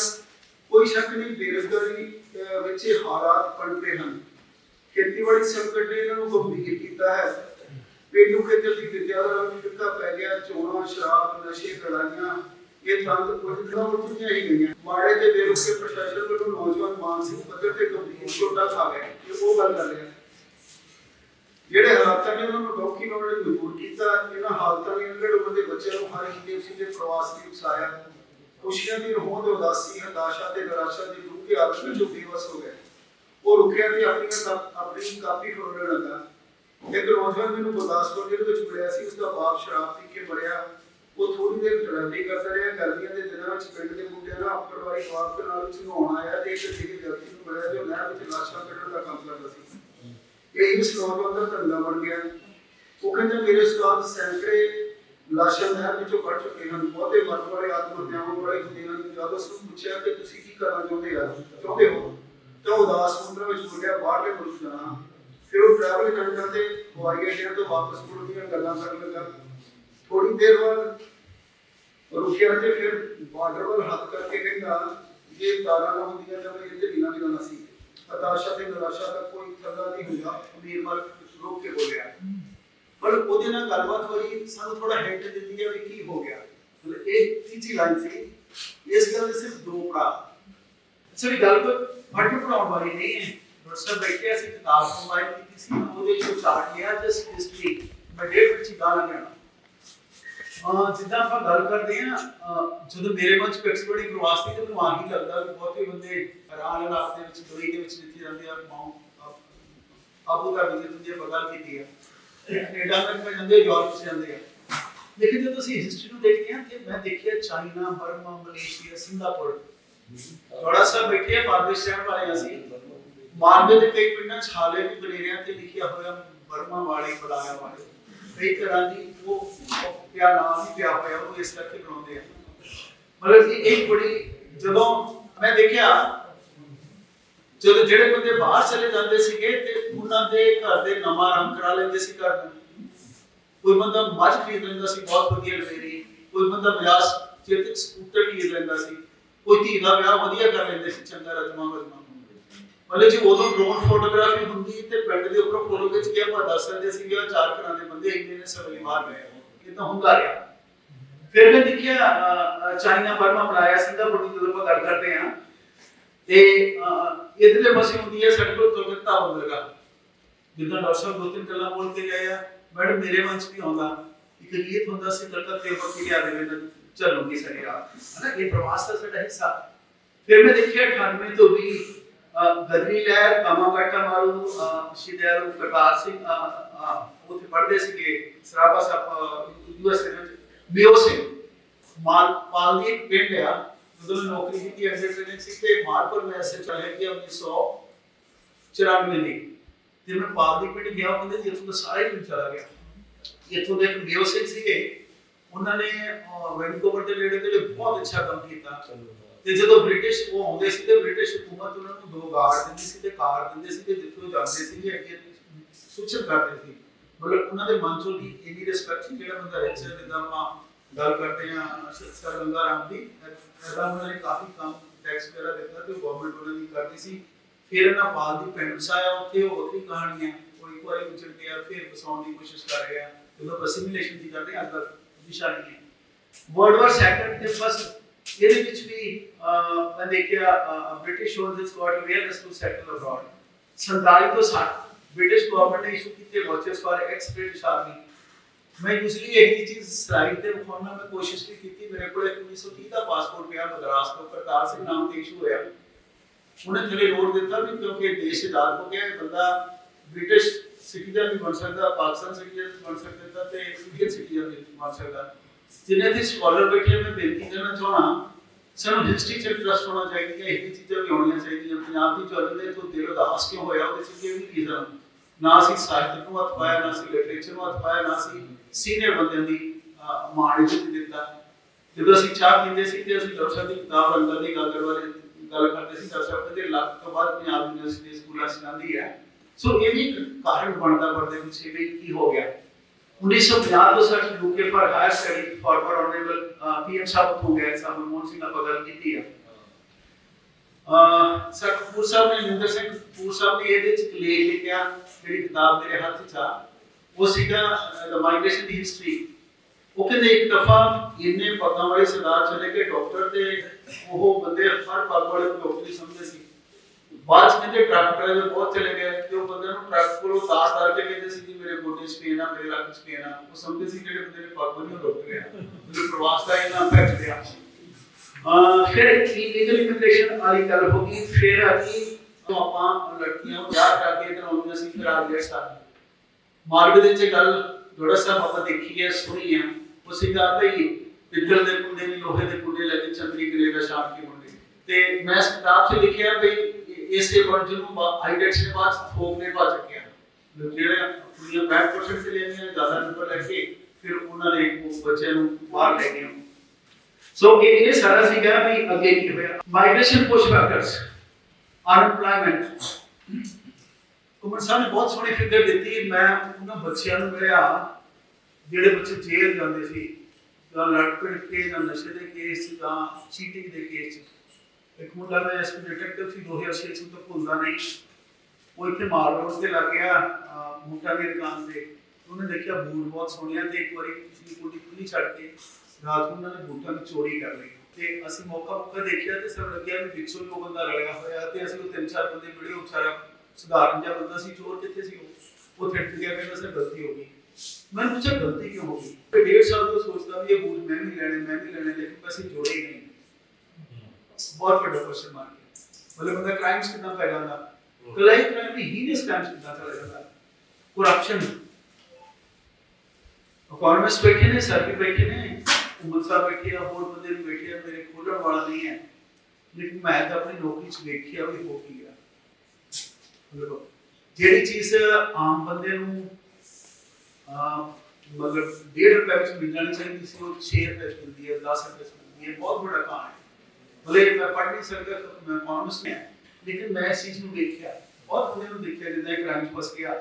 ਕੋਈ ਸ਼ੱਕ ਨਹੀਂ, ਬੇਰੁਜ਼ਗਾਰੀ ਵਿੱਚ ਹਾਲਾਤ ਪਣਪੇ ਹਨ। ਖੇਤੀਬਾੜੀ ਸੰਕਟ ਨੇ ਇਹਨਾਂ ਨੂੰ ਗੰਭੀਰ ਕੀਤਾ ਹੈ। ਪੇਂਡੂ ਖੇਤਰ ਦੀ ਵਿਦਿਆ ਦਾ ਰੰਗ ਪੈ ਗਿਆ, ਚੋਣਾਂ, ਸ਼ਰਾਬ, ਨਸ਼ੇ ਲੜਾਈਆਂ ਇਹ ਤੰਗ ਕੁਝ ਦਿਨਾਂ ਹੀ ਗਈਆਂ ਮਾੜੇ ਤੇ ਬੇਰੁਖੇ ਪ੍ਰਸ਼ਾਸਨ ਵੱਲੋਂ ਨੌਜਵਾਨ ਮਾਨਸਿਕ ਪੱਧਰ ਤੇ ਗੰਭੀਰ ਚੋਟਾਂ ਖਾ ਗਏ। ਇਹ ਉਹ ਗੱਲ ਕਰ ਰਿਹਾ। ਜਿਹੜੇ ਹਾਲਾਤਾਂ ਨੇ ਉਹਨਾਂ ਨੂੰ ਡੌਕੀ ਨਾਲ ਮਜਬੂਰ ਕੀਤਾ। ਇਹਨਾਂ ਹਾਲਾਤਾਂ ਨੇ ਅੰਗੜ ਉਮਰ ਦੇ ਬੱਚਿਆਂ ਨੂੰ ਹਰ ਇੱਕ ਦੇ ਦੇ ਪ੍ਰਵਾਸ ਦੀ ਉਕਸਾਇਆ। ਖੁਸ਼ੀਆਂ ਦੀ ਰੋਹ ਉਦਾਸੀ ਹਤਾਸ਼ਾ ਤੇ ਨਿਰਾਸ਼ਾ ਦੀ ਡੂੰਘੀ ਆਦਤ ਵਿੱਚ ਬੇਵਸ ਹੋ ਗਏ। ਉਹ ਰੁਕਿਆ ਤੇ ਆਪਣੀਆਂ ਆਪਣੀ ਕਾਪੀ ਫਰੋੜਨ ਲੱਗਾ। ਇੱਕ ਨੌਜਵਾਨ ਮੈਨੂੰ ਗੁਰਦਾਸਪੁਰ ਦੇ ਵਿੱਚ ਮਿਲਿਆ ਸੀ। ਉਸ ਦਾ ਬਾਪ ਸ਼ਰਾਬ ਪੀ ਕੇ ਮਰਿਆ। ਉਹ ਥੋੜੀ ਦੇਰ ਡਰਾਈਵਿੰਗ ਕਰਦਾ ਰਿਹਾ, ਗਰਮੀਆਂ ਦੇ ਦਿਨਾਂ ਵਿੱਚ ਪਿੰਡ ਦੇ ਮੁੰਡਿਆਂ ਨਾਲ ਪਰਿਵਾਰੀ ਜਵਾਬ ਦੇ ਨਾਲ ਵਿੱਚ ਨਹਾਉਣ ਆਇਆ ਤੇ ਇੱਕ ਜਿਹੜੇ ਵਿਅਕਤੀ ਨੂੰ ਮਿਲਿਆ ਜੋ ਨਹਿਰ ਵਿੱਚ ਲਾਸ਼ਾਂ ਕੱਢਣ ਦਾ ਕੰਮ ਕਰਦਾ ਸੀ। ਇਹ ਇਸ ਨੌਜਵਾਨ ਦਾ ਧੰਦਾ ਬਣ ਗਿਆ। ਉਹ ਕਹਿੰਦਾ, ਮੇਰੇ ਉਸਤਾਦ ਸੈਂਕੜੇ ਲਾਸ਼ਾਂ ਨਹਿਰ ਵਿੱਚੋਂ ਕੱਢ ਚੁੱਕੇ ਹਨ। ਬਹੁਤੇ ਮਰਨ ਵਾਲੇ ਆਤਮ ਹੱਤਿਆਵਾਂ ਵਾਲੇ ਹੁੰਦੇ ਹਨ। ਜਦ ਉਸ ਨੂੰ ਪੁੱਛਿਆ ਕਿ ਤੁਸੀਂ ਕੀ ਕਰਨਾ ਚਾਹੁੰਦੇ ਆ ਚਾਹੁੰਦੇ ਹੋ? ਤਾਂ ਉਦਾਸ ਮੁੰਡਾ ਵਿੱਚ ਬੋਲਿਆ ਬਾਹਰਲੇ ਮੁਲਕ ਜਾਣਾ। ਫਿਰ ਉਹ ਟਰੈਵਲ ਕਰਨ ਕਰਦੇ ਹਵਾਈ ਅੱਡੇ ਤੋਂ ਵਾਪਸ ਮੁੜਨ ਗੱਲਾਂ ਕਰਨ ਲੱਗਾ। ਥੋੜੀ ਦੇਰ ਬਾਅਦ ਰੁਕਿਆ ਤੇ ਫਿਰ ਬਾਰਡਰ ਵੱਲ ਹੱਥ ਕਰਕੇ ਕਹਿੰਦਾ ਇਹ ਤਾਰਾਂ ਨਾ ਹੁੰਦੀਆਂ ਤਾਂ ਮੈਂ ਇੱਥੇ ਲੀਨਾ ਵੀ ਨਾ ਸੀ ਹਤਾਸ਼ਾ ਤੇ ਨਿਰਾਸ਼ਾ ਦਾ ਕੋਈ ਥੱਲਾ ਨਹੀਂ ਹੁੰਦਾ ਅਮੀਰ ਮਲ ਰੋਕ ਕੇ ਬੋਲਿਆ ਪਰ ਉਹਦੇ ਨਾਲ ਗੱਲਬਾਤ ਹੋਈ ਸਾਨੂੰ ਥੋੜਾ ਹਿੰਟ ਦਿੰਦੀ ਹੈ ਵੀ ਕੀ ਹੋ ਗਿਆ ਮਤਲਬ ਇਹ ਤੀਜੀ ਲਾਈਨ ਸੀ ਇਸ ਗੱਲ ਦੇ ਸਿਰਫ ਦੋ ਪੜਾ ਸੋ ਇਹ ਗੱਲ ਕੋਈ ਫਟ ਪੜਾਉਣ ਵਾਲੀ ਨਹੀਂ ਹੈ ਡਾਕਟਰ ਬੈਠੇ ਅਸੀਂ ਕਿਤਾਬ ਕੰਬਾਈਨ ਕੀਤੀ ਸੀ ਉਹਦੇ ਚੋਂ ਚਾਰਟ ਲਿਆ ਜਸਟ ਹਿਸਟਰੀ ਮੈਂ ਡੇਢ ਵਿੱਚ ਹੀ ਗੱਲ ਲੈਣਾ ਅਹ ਜਿੱਦਾਂ ਆਪਾਂ ਗੱਲ ਕਰਦੇ ਆ ਜਦੋਂ ਮੇਰੇ ਮਨ ਚ ਐਕਸਪਰਟੀ ਪ੍ਰਵਾਸ ਤੇ ਮੈਨੂੰ ਆਹੀ ਲੱਗਦਾ ਕਿ ਬਹੁਤੇ ਬੰਦੇ ਹੈਰਾਨ ਹਾਲਾਤ ਵਿੱਚ ਦੁਬਈ ਦੇ ਵਿੱਚ ਜਿੱਥੇ ਜਾਂਦੇ ਆ, ਮਾਊਂਟ ਆਬੂ ਧਾਬੀ ਦੇ ਤੁਸੀਂ ਬਗਲ ਕੀਤੀ ਆ। ਕੈਨੇਡਾ ਤੱਕ ਜਾਂਦੇ, ਯੂਰਪ ਚ ਜਾਂਦੇ ਆ। ਲੇਕਿਨ ਜਦੋਂ ਅਸੀਂ ਹਿਸਟਰੀ ਨੂੰ ਦੇਖਦੇ ਹਾਂ, ਤੇ ਮੈਂ ਦੇਖਿਆ ਚਾਈਨਾ, ਬਰਮਾ, ਮਲੇਸ਼ੀਆ, ਸਿੰਗਾਪੁਰ। ਥੋੜਾ ਸਾ ਬੈਠੇ ਪਾਕਿਸਤਾਨ ਵਾਲੇ ਅਸੀਂ। ਮਾਲਵੇ ਦੇ ਕਈ ਪਿੰਡਾਂ 'ਚ ਵੀ ਬਨੇਰਿਆਂ ਤੇ ਲਿਖਿਆ ਹੋਇਆ ਬਰਮਾ ਵਾਲੇ, ਬੁਲਾਇਆ ਵਾਲੇ। ਕਈ ਤਰ੍ਹਾਂ ਦੀ ਉਹ ਪਿਆ ਨਾਮ ਹੀ ਪਿਆ ਹੋਇਆ ਉਹ ਇਸ ਕਰਕੇ ਬਣਾਉਂਦੇ ਆ। ਮਤਲਬ ਕਿ ਇੱਕ ਬੜੀ ਜਦੋਂ ਮੈਂ ਦੇਖਿਆ, ਜਦੋਂ ਜਿਹੜੇ ਬੰਦੇ ਬਾਹਰ ਚਲੇ ਜਾਂਦੇ ਸੀਗੇ ਤੇ ਉਹਨਾਂ ਦੇ ਘਰ ਦੇ ਨਵਾਂ ਰੰਗ ਕਰਾ ਲੈਂਦੇ ਸੀ ਘਰ ਦਾ। ਕੋਈ ਬੰਦਾ ਮੱਝ ਖਰੀਦ ਲੈਂਦਾ ਸੀ, ਬਹੁਤ ਵਧੀਆ ਲਵੇਰੀ। ਕੋਈ ਬੰਦਾ ਬਿਆਸ ਚੇਤਕ ਸਕੂਟਰ ਖਰੀਦ ਲੈਂਦਾ ਸੀ। ਕੋਈ ਧੀ ਦਾ ਵਿਆਹ ਵਧੀਆ ਕਰ ਲੈਂਦੇ ਸੀ, ਚੰਗਾ ਰਜਮਾ ਵਜਮਾ। ਮਤਲਬ ਜੀ ਉਦੋਂ ਡਰੋਨ ਫੋਟੋਗ੍ਰਾਫੀ ਹੁੰਦੀ ਤੇ ਪਿੰਡ ਦੇ ਉੱਪਰ ਫੋਟੋ ਖਿੱਚ ਕੇ ਆਪਾਂ ਦੱਸ ਸਕਦੇ ਸੀ ਵੀ ਆ ਚਾਰ ਘਰਾਂ ਦੇ ਬੰਦੇ ਇੰਨੇ ਨੇ ਸਵੇਰੇ ਮਾਰ ਗਏ ਇਹ ਤਾਂ ਹੁੰਦਾ ਰਿਹਾ ਫਿਰ ਮੈਂ ਦੇਖਿਆ ਚਾਈਨਾ ਫਰਮਾ ਬਣਾਇਆ ਸਿੰਗਾਪੁਰ ਦੀ ਜਦੋਂ ਆਪਾਂ ਗੱਲ ਕਰਦੇ ਆ ਤੇ ਇਧਰਲੇ ਪਾਸੇ ਹੁੰਦੀ ਹੈ ਸਾਡੇ ਕੋਲ ਕਲਕੱਤਾ ਬੰਦਰਗਾਹ ਜਿੱਦਾਂ ਡਾਕਟਰ ਸਾਹਿਬ ਦੋ ਤਿੰਨ ਗੱਲਾਂ ਬੋਲ ਕੇ ਗਏ ਆ ਮੈਡਮ ਮੇਰੇ ਮਨ 'ਚ ਵੀ ਆਉਂਦਾ ਇੱਕ ਰੀਤ ਹੁੰਦਾ ਸੀ ਕਲਕੱਤੇ ਉੱਪਰ ਕੀ ਆ ਦੇਵੇ ਤਾਂ ਚੱਲੋਗੇ ਸਾਡੇ ਰਾਹ ਹਨਾ ਇਹ ਪ੍ਰਵਾਸ ਦਾ ਸਾਡਾ ਹਿੱਸਾ ਫਿਰ ਮੈਂ ਦੇਖਿਆ 98 ਤੋਂ 20 ಗರ್ನಿ ಲಯರ್ ಕಮಗಟ್ಟ ಮಾರುದು ಶಿದ್ಯಾರು ಕಟಾಸಿ ಉತ್ ಪರದೇಶಿಗೆ ಸರಾಬಸ ಯುಎಸ್ ಬೇವಸೆ माल मालदीव पेंट गया मतलब नौकरी की एमजेटेंसी के मार्ग पर मैं ऐसे चले कि हमने सौ चिराग में ली। फिर मैं मालदीव पेंट गया मैंने ये तो सारा ही चला गया। ये तो देख बेवसिक सी गए उन्होंने वैंकूवर के लेने के लिए बहुत अच्छा काम किया। ਸੀਗੇ ਉਹਨਾਂ ਨੇ ਵੈਨਕੂਵਰ ਦੇ ਨੇੜੇ ਤੇ ਬਹੁਤ ਅੱਛਾ ਕੰਮ ਕੀਤਾ ਤੇ ਜਦੋਂ ਬ੍ਰਿਟਿਸ਼ ਉਹ ਆਉਂਦੇ ਸੀ ਤੇ ਬ੍ਰਿਟਿਸ਼ ਹਕੂਮਤ ਉਹਨਾਂ ਨੂੰ ਦੋ ਗਾਰਡ ਦਿੰਦੀ ਸੀ ਤੇ ਕਾਰ ਦਿੰਦੇ ਸੀ ਤੇ ਜਿੱਥੇ ਉਹ ਜਾਂਦੇ ਸੀ ਅੱਗੇ ਸੂਚਨ ਕਰਦੇ ਸੀ। ਮਤਲਬ ਉਹਨਾਂ ਦੇ ਮਨ ਚੋਂ ਦੀ ਇੰਨੀ ਰਿਸਪੈਕਟ ਸੀ? ਜਿਹੜਾ ਬੰਦਾ ਰਿਚ ਹੈ ਜਿੱਦਾਂ ਆਪਾਂ ਗੱਲ ਕਰਦੇ ਆ ਸਰ ਗੰਗਾ ਰਾਮ ਦੀ, ਇਹਦਾ ਉਹਨਾਂ ਨੇ ਕਾਫੀ ਕੰਮ ਟੈਕਸ ਵਗੈਰਾ ਦਿੱਤਾ ਤੇ ਗਵਰਨਮੈਂਟ ਉਹਨਾਂ ਦੀ ਕਰਦੀ ਸੀ। ਫਿਰ ਇਹਨਾਂ ਪਾਲ ਦੀ ਪਿੰਡ ਵਸਾਇਆ, ਉੱਥੇ ਉਹ ਵੱਖਰੀ ਕਹਾਣੀ ਹੈ ਉਹ ਇੱਕ ਵਾਰੀ ਵਿਚਰ ਗਿਆ, ਫਿਰ ਵਸਾਉਣ ਦੀ ਕੋਸ਼ਿਸ਼ ਕਰ ਰਿਹਾ। ਜਦੋਂ ਅਸਿਮੀਲੇਸ਼ਨ ਦੀ ਕਰਦੇ ਅੰਦਰ ਦਿਸ਼ਾ ਨਹੀਂ ਹੈ। ਵਰਲਡ ਵਾਰ ਸੈਕੰਡ ਤੇ ਫਸਟ ਇਹਦੇ ਵਿੱਚ ਵੀ ਅਹ, ਮੈਂ ਦੇਖਿਆ British soldiers is got awareness to settle abroad 47 ਤੋਂ 60 ਬ੍ਰਿਟਿਸ਼ ਗਵਰਨਮੈਂਟ ਨੇ ਇਸ਼ੂ ਕੀਤੇ vouchers for ex British army ਮੈਂ ਯੂਜ਼ਲੀ ਇੱਕ ਹੀ ਚੀਜ਼ ਸਲਾਈਡ ਤੇ ਵਿਖਾਉਣਾ ਮੈਂ ਕੋਸ਼ਿਸ਼ ਵੀ ਕੀਤੀ ਮੇਰੇ ਕੋਲ ਇੱਕ 1930 ਦਾ ਪਾਸਪੋਰਟ ਪਿਆ ਮਦਰਾਸ ਤੋਂ ਕਰਤਾਰ ਸਿੰਘ ਨਾਮ ਤੇ ਇਸ਼ੂ ਹੋਇਆ ਉਹਨੇ ਥੱਲੇ ਨੋਟ ਦਿੱਤਾ ਵੀ ਕਿਉਂਕਿ ਦੇਸ਼ ਆਜ਼ਾਦ ਹੋ ਗਿਆ ਇਹ ਬੰਦਾ ਬ੍ਰਿਟਿਸ਼ ਸਿਟੀਜ਼ਨ ਵੀ ਬਣ ਸਕਦਾ ਪਾਕਿਸਤਾਨ ਸਿਟੀਜ਼ਨ ਬਣ ਸਕਦਾ ਤੇ ਇੰਡੀਅਨ ਸਿਟੀਜ਼ਨ ਵੀ ਬਣ ਸਕਦਾ ਜਿਨ੍ਹਾਂ ਦੇ ਸਕਾਲਰ ਬੈਠੇ ਆ, ਮੈਂ ਬੇਨਤੀ ਕਰਨਾ ਚਾਹਣਾ ਸਾਨੂੰ ਹਿਸਟਰੀ ਚ ਇੰਟਰਸਟ ਹੋਣਾ ਚਾਹੀਦਾ ਹੈ ਇਹ ਚੀਜ਼ਾਂ ਵੀ ਹੋਣੀਆਂ ਚਾਹੀਦੀਆਂ ਪੰਜਾਬ ਦੀ ਚੱਲ ਦੇ ਤੋਂ ਦਿਲ ਉਦਾਸ ਕਿਉਂ ਹੋਇਆ ਉਹਦੇ ਚ ਕੀ ਵੀ ਰੀਜ਼ਨ ਨਾ ਅਸੀਂ ਸਾਹਿਤ ਨੂੰ ਹੱਥ ਪਾਇਆ ਨਾ ਅਸੀਂ ਲਿਟਰੇਚਰ ਨੂੰ ਹੱਥ ਪਾਇਆ ਨਾ ਅਸੀਂ ਸੀਨੀਅਰ ਬੰਦਿਆਂ ਦੀ ਅਹ, ਮਾਣ ਇੱਜ਼ਤ ਦਿੱਤਾ। ਜਦੋਂ ਅਸੀਂ ਚਾਹ ਪੀਂਦੇ ਸੀ ਤੇ ਅਸੀਂ ਡਾਕਟਰ ਸਾਹਿਬ ਦੀ ਕਿਤਾਬ ਅੰਦਰ ਦੀ ਗੱਲ ਬਾਰੇ ਗੱਲ ਕਰਦੇ ਸੀ ਡਾਕਟਰ ਸਾਹਿਬ ਕਹਿੰਦੇ ਲੱਖ ਤੋਂ ਬਾਅਦ ਪੰਜਾਬ ਯੂਨੀਵਰਸਿਟੀ ਸਕੂਲਾਂ ਚ ਜਾਂਦੀ ਹੈ। ਸੋ ਇਹ ਵੀ ਇੱਕ ਕਾਰਨ ਬਣਦਾ ਪਰਦੇ ਪਿੱਛੇ ਵੀ ਕੀ ਹੋ ਗਿਆ। 1950 ਤੋਂ sir UK for higher study former honourable PM ਸਾਹਿਬ ਹੋ ਗਏ ਸਾਹਿਬ ਮਨਮੋਹਨ ਸਿੰਘ ਨਾਲ ਗੱਲ ਕੀਤੀ ਹੈ ਅਹ ਸਰ ਕਪੂਰ ਸਾਹਿਬ ਨੇ ਨਿੰਦਰ ਸਿੰਘ ਕਪੂਰ ਸਾਹਿਬ ਨੇ ਇਹਦੇ ਚ ਇੱਕ ਲੇਖ ਲਿਖਿਆ ਜਿਹੜੀ ਕਿਤਾਬ ਮੇਰੇ ਹੱਥ 'ਚ ਆ ਉਹ ਸੀਗਾ ਦ ਮਾਈਗ੍ਰੇਸ਼ਨ ਦੀ ਹਿਸਟਰੀ ਉਹ ਕਹਿੰਦੇ ਇੱਕ ਦਫਾ ਇੰਨੇ ਪੱਗਾਂ ਵਾਲੇ ਸਰਦਾਰ ਚਲੇ ਗਏ ਡਾਕਟਰ ਤੇ ਉਹ ਬੰਦੇ ਹਰ ਪੱਗ ਵਾਲੇ ਨੂੰ ਡਾਕਟਰ ਹੀ ਸਮਝਦੇ ਸੀ ਬਾਅਦ 'ਚ ਕਹਿੰਦੇ ਟਰੱਕ ਡਰਾਈਵਰ ਬਹੁਤ ਚਲੇ ਗਏ ਤੇ ਉਹ ਬੰਦੇ ਨੂੰ ਟਰੱਕ ਕੋਲੋਂ ਤਾਰ ਤਾਰ ਕੇ ਕਹਿੰਦੇ ਸੀ ਕਿ ਮੇਰੇ ਗੋਡੇ 'ਚ ਪੇਨ ਆ ਮੇਰੇ ਲੱਕ 'ਚ ਪੇਨ ਆ। ਉਹ ਸਮਝਦੇ ਸੀ ਜਿਹੜੇ ਬੰਦੇ ਨੇ ਪੱਗ ਉਹ ਡਾਕਟਰ ਆ ਉਹਦੇ ਪ੍ਰਵਾਸ ਦਾ ਇੰਨਾ ਇੰਪੈਕਟ ਪਿਆ ਅਹ ਫਿਰ ਲੀਗਲ ਇਮੀਗ੍ਰੇਸ਼ਨ ਵਾਲੀ ਗੱਲ ਹੋ ਗਈ? ਫਿਰ ਆ ਕਿ ਆਪਾਂ ਲੜਕੀਆਂ ਨੂੰ ਵਿਆਹ ਕਰਕੇ ਇਧਰ ਆਉਂਦੀਆਂ ਸੀ ਫਿਰ ਆ ਗਿਆ ਸਾ ਮਾਰਗ ਦੇ ਵਿੱਚ ਗੱਲ ਥੋੜਾ ਸਾਹਿਬ ਆਪਾਂ ਦੇਖੀ ਹੈ ਸੁਣੀ ਹੈ। ਉਹ ਸੀਗਾ ਭਈ ਪਿੱਤਲ ਦੇ ਕੁੰਡੇ ਨਹੀਂ ਲੋਹੇ ਦੇ ਕੁੰਡੇ ਲੱਗੇ ਚੰਦਰੀ ਕਰੇਗਾ ਸ਼ਾਮ ਕੇ ਮੁੰਡੇ। ਤੇ ਮੈਂ ਇਸ ਕਿਤਾਬ 'ਚ ਲਿਖਿਆ ਭਈ ਇਸੇ ਵਰਡ ਨੂੰ ਆਈਡੈਂਟਸ ਦੇ ਬਾਅਦ ਫੋਕ ਨੇ ਪਾ ਚੁੱਕਿਆ। ਜਿਹੜੇ ਕੁੜੀਆਂ ਬੈਕ ਪਰਸੈਂਟ ਤੇ ਲੈਣੀਆਂ ਜ਼ਿਆਦਾ ਨੰਬਰ ਲੈ ਕੇ ਫਿਰ ਉਹਨਾਂ ਨੇ ਉਹ ਬੱਚਿਆਂ ਨੂੰ ਬਾਹਰ ਲੈ ਗਏ ਸੋ ਇਹ ਇਹ ਸਾਰਾ ਸੀਗਾ ਵੀ ਅੱਗੇ ਕੀ ਹੋਇਆ। Migration push factors unemployment Kumar sahib ਨੇ ਬਹੁਤ ਸੋਹਣੀ ਫਿਗਰ ਦਿੱਤੀ। ਮੈਂ ਉਹਨਾਂ ਬੱਚਿਆਂ ਨੂੰ ਮਿਲਿਆ ਜਿਹੜੇ ਬੱਚੇ ਜੇਲ੍ਹ ਜਾਂਦੇ ਸੀ ਜਾਂ ਲੜ ਕੇ ਜਾਂ ਨਸ਼ੇ ਦੇ ਕੇਸ ਜਾਂ ਚੀਟਿੰਗ ਦੇ ਕੇਸ ਇੱਕ ਮੁੰਡਾ ਮੈਂ ਇਸ ਡਿਟੈਕਟਿਵ ਸੀ 2006 ਚ ਤੋਂ ਭੁੱਲਦਾ ਨਹੀਂ। ਉਹ ਇੱਥੇ ਮਾਲ ਰੋਡ ਤੇ ਲੱਗ ਗਿਆ ਅਹ, ਦੀ ਦੁਕਾਨ ਤੇ। ਉਹਨੇ ਦੇਖਿਆ ਬੂਟ ਬਹੁਤ ਸੋਹਣਿਆ ਤੇ ਇੱਕ ਵਾਰੀ ਪਿਛਲੀ ਕੁੰਡੀ ਖੁੱਲੀ ਛੱਡ ਕੇ ਰਾਤ ਨੂੰ ਉਹਨਾਂ ਨੇ ਬੂਟਾਂ ਦੀ ਚੋਰੀ ਕਰ ਲਈ। ਤੇ ਅਸੀਂ ਮੌਕਾ ਮੌਕਾ ਦੇਖਿਆ ਤੇ ਸਭ ਲੱਗਿਆ ਵੀ ਪਿੱਛੋਂ ਹੀ ਉਹ ਬੰਦਾ ਰਲਿਆ ਹੋਇਆ ਤੇ ਅਸੀਂ ਉਹ ਤਿੰਨ ਚਾਰ ਬੰਦੇ ਮਿਲੇ ਉਹ ਵਿਚਾਰਾ ਸਧਾਰਨ ਜਿਹਾ ਬੰਦਾ ਸੀ ਚੋਰ ਕਿੱਥੇ ਸੀ ਉਹ? ਉਹ ਥਿੱਟ ਗਿਆ ਕਹਿੰਦਾ ਸਰ ਗਲਤੀ ਹੋ ਗਈ। ਮੈਂ ਪੁੱਛਿਆ ਗਲਤੀ ਕਿਉਂ ਹੋ ਗਈ? ਤੇ ਡੇਢ ਸਾਲ ਤੋਂ ਸੋਚਦਾ ਵੀ ਇਹ ਬੂਟ ਮੈਂ ਵੀ ਲੈਣੇ ਮੈਂ ਵੀ ਲੈਣੇ ਲੇਕਿਨ ਪੈਸੇ ਜੋੜੇ ਨਹੀਂ। ਬਹੁਤ ਵੱਡਾ ਕੁਐਸਚਨ ਮਾਰਕ ਹੈ ਮਤਲਬ ਬੰਦਾ ਕ੍ਰਾਈਮਸ ਕਿੰਨਾ ਪੈ ਜਾਂਦਾ ਕਲਾਈ ਕ੍ਰਾਈਮ ਦੀ ਹੀਨੀਅਸ ਕ੍ਰਾਈਮਸ ਕਿੰਨਾ ਚਲਾ ਜਾਂਦਾ ਕਰਪਸ਼ਨ ਇਕਨੋਮਿਸਟ ਬੈਠੇ ਨੇ ਸਰ ਵੀ ਬੈਠੇ ਨੇ ਉਮਰ ਸਾਹਿਬ ਬੈਠੇ ਆ ਹੋਰ ਬੰਦੇ ਵੀ ਬੈਠੇ ਆ ਮੇਰੇ ਖੋਲਣ ਵਾਲਾ ਨਹੀਂ ਹੈ ਲੇਕਿਨ ਮੈਂ ਤਾਂ ਆਪਣੀ ਨੌਕਰੀ 'ਚ ਵੇਖਿਆ ਵੀ ਹੋ ਕੀ ਗਿਆ ਮਤਲਬ ਜਿਹੜੀ ਚੀਜ਼ ਆਮ ਬੰਦੇ ਨੂੰ ਅਹ, ਮਤਲਬ 1.5 ਰੁਪਏ ਵਿੱਚ ਮਿਲ ਜਾਣੀ ਚਾਹੀਦੀ ਸੀ ਉਹ 6 ਰੁਪਏ 'ਚ ਮਿਲਦੀ ਹੈ 10 ਰੁਪਏ 'ਚ ਮਿਲਦੀ ਹੈ ਬਹੁਤ ਵੱਡਾ ਕੰਮ ਹੈ ਭਲੇ ਮੈਂ ਪੜ੍ਹ ਨਹੀਂ ਸਕਦਾ ਮੈਂ ਇਕਨੋਮਿਸਟ ਨਹੀਂ ਹਾਂ ਲੇਕਿਨ ਮੈਂ ਇਸ ਚੀਜ਼ ਨੂੰ ਵੇਖਿਆ ਬਹੁਤ ਬੰਦੇ ਨੂੰ ਦੇਖਿਆ ਜਿੱਦਾਂ ਇੱਕ ਕ੍ਰਾਈਮ ਫਸ ਗਿਆ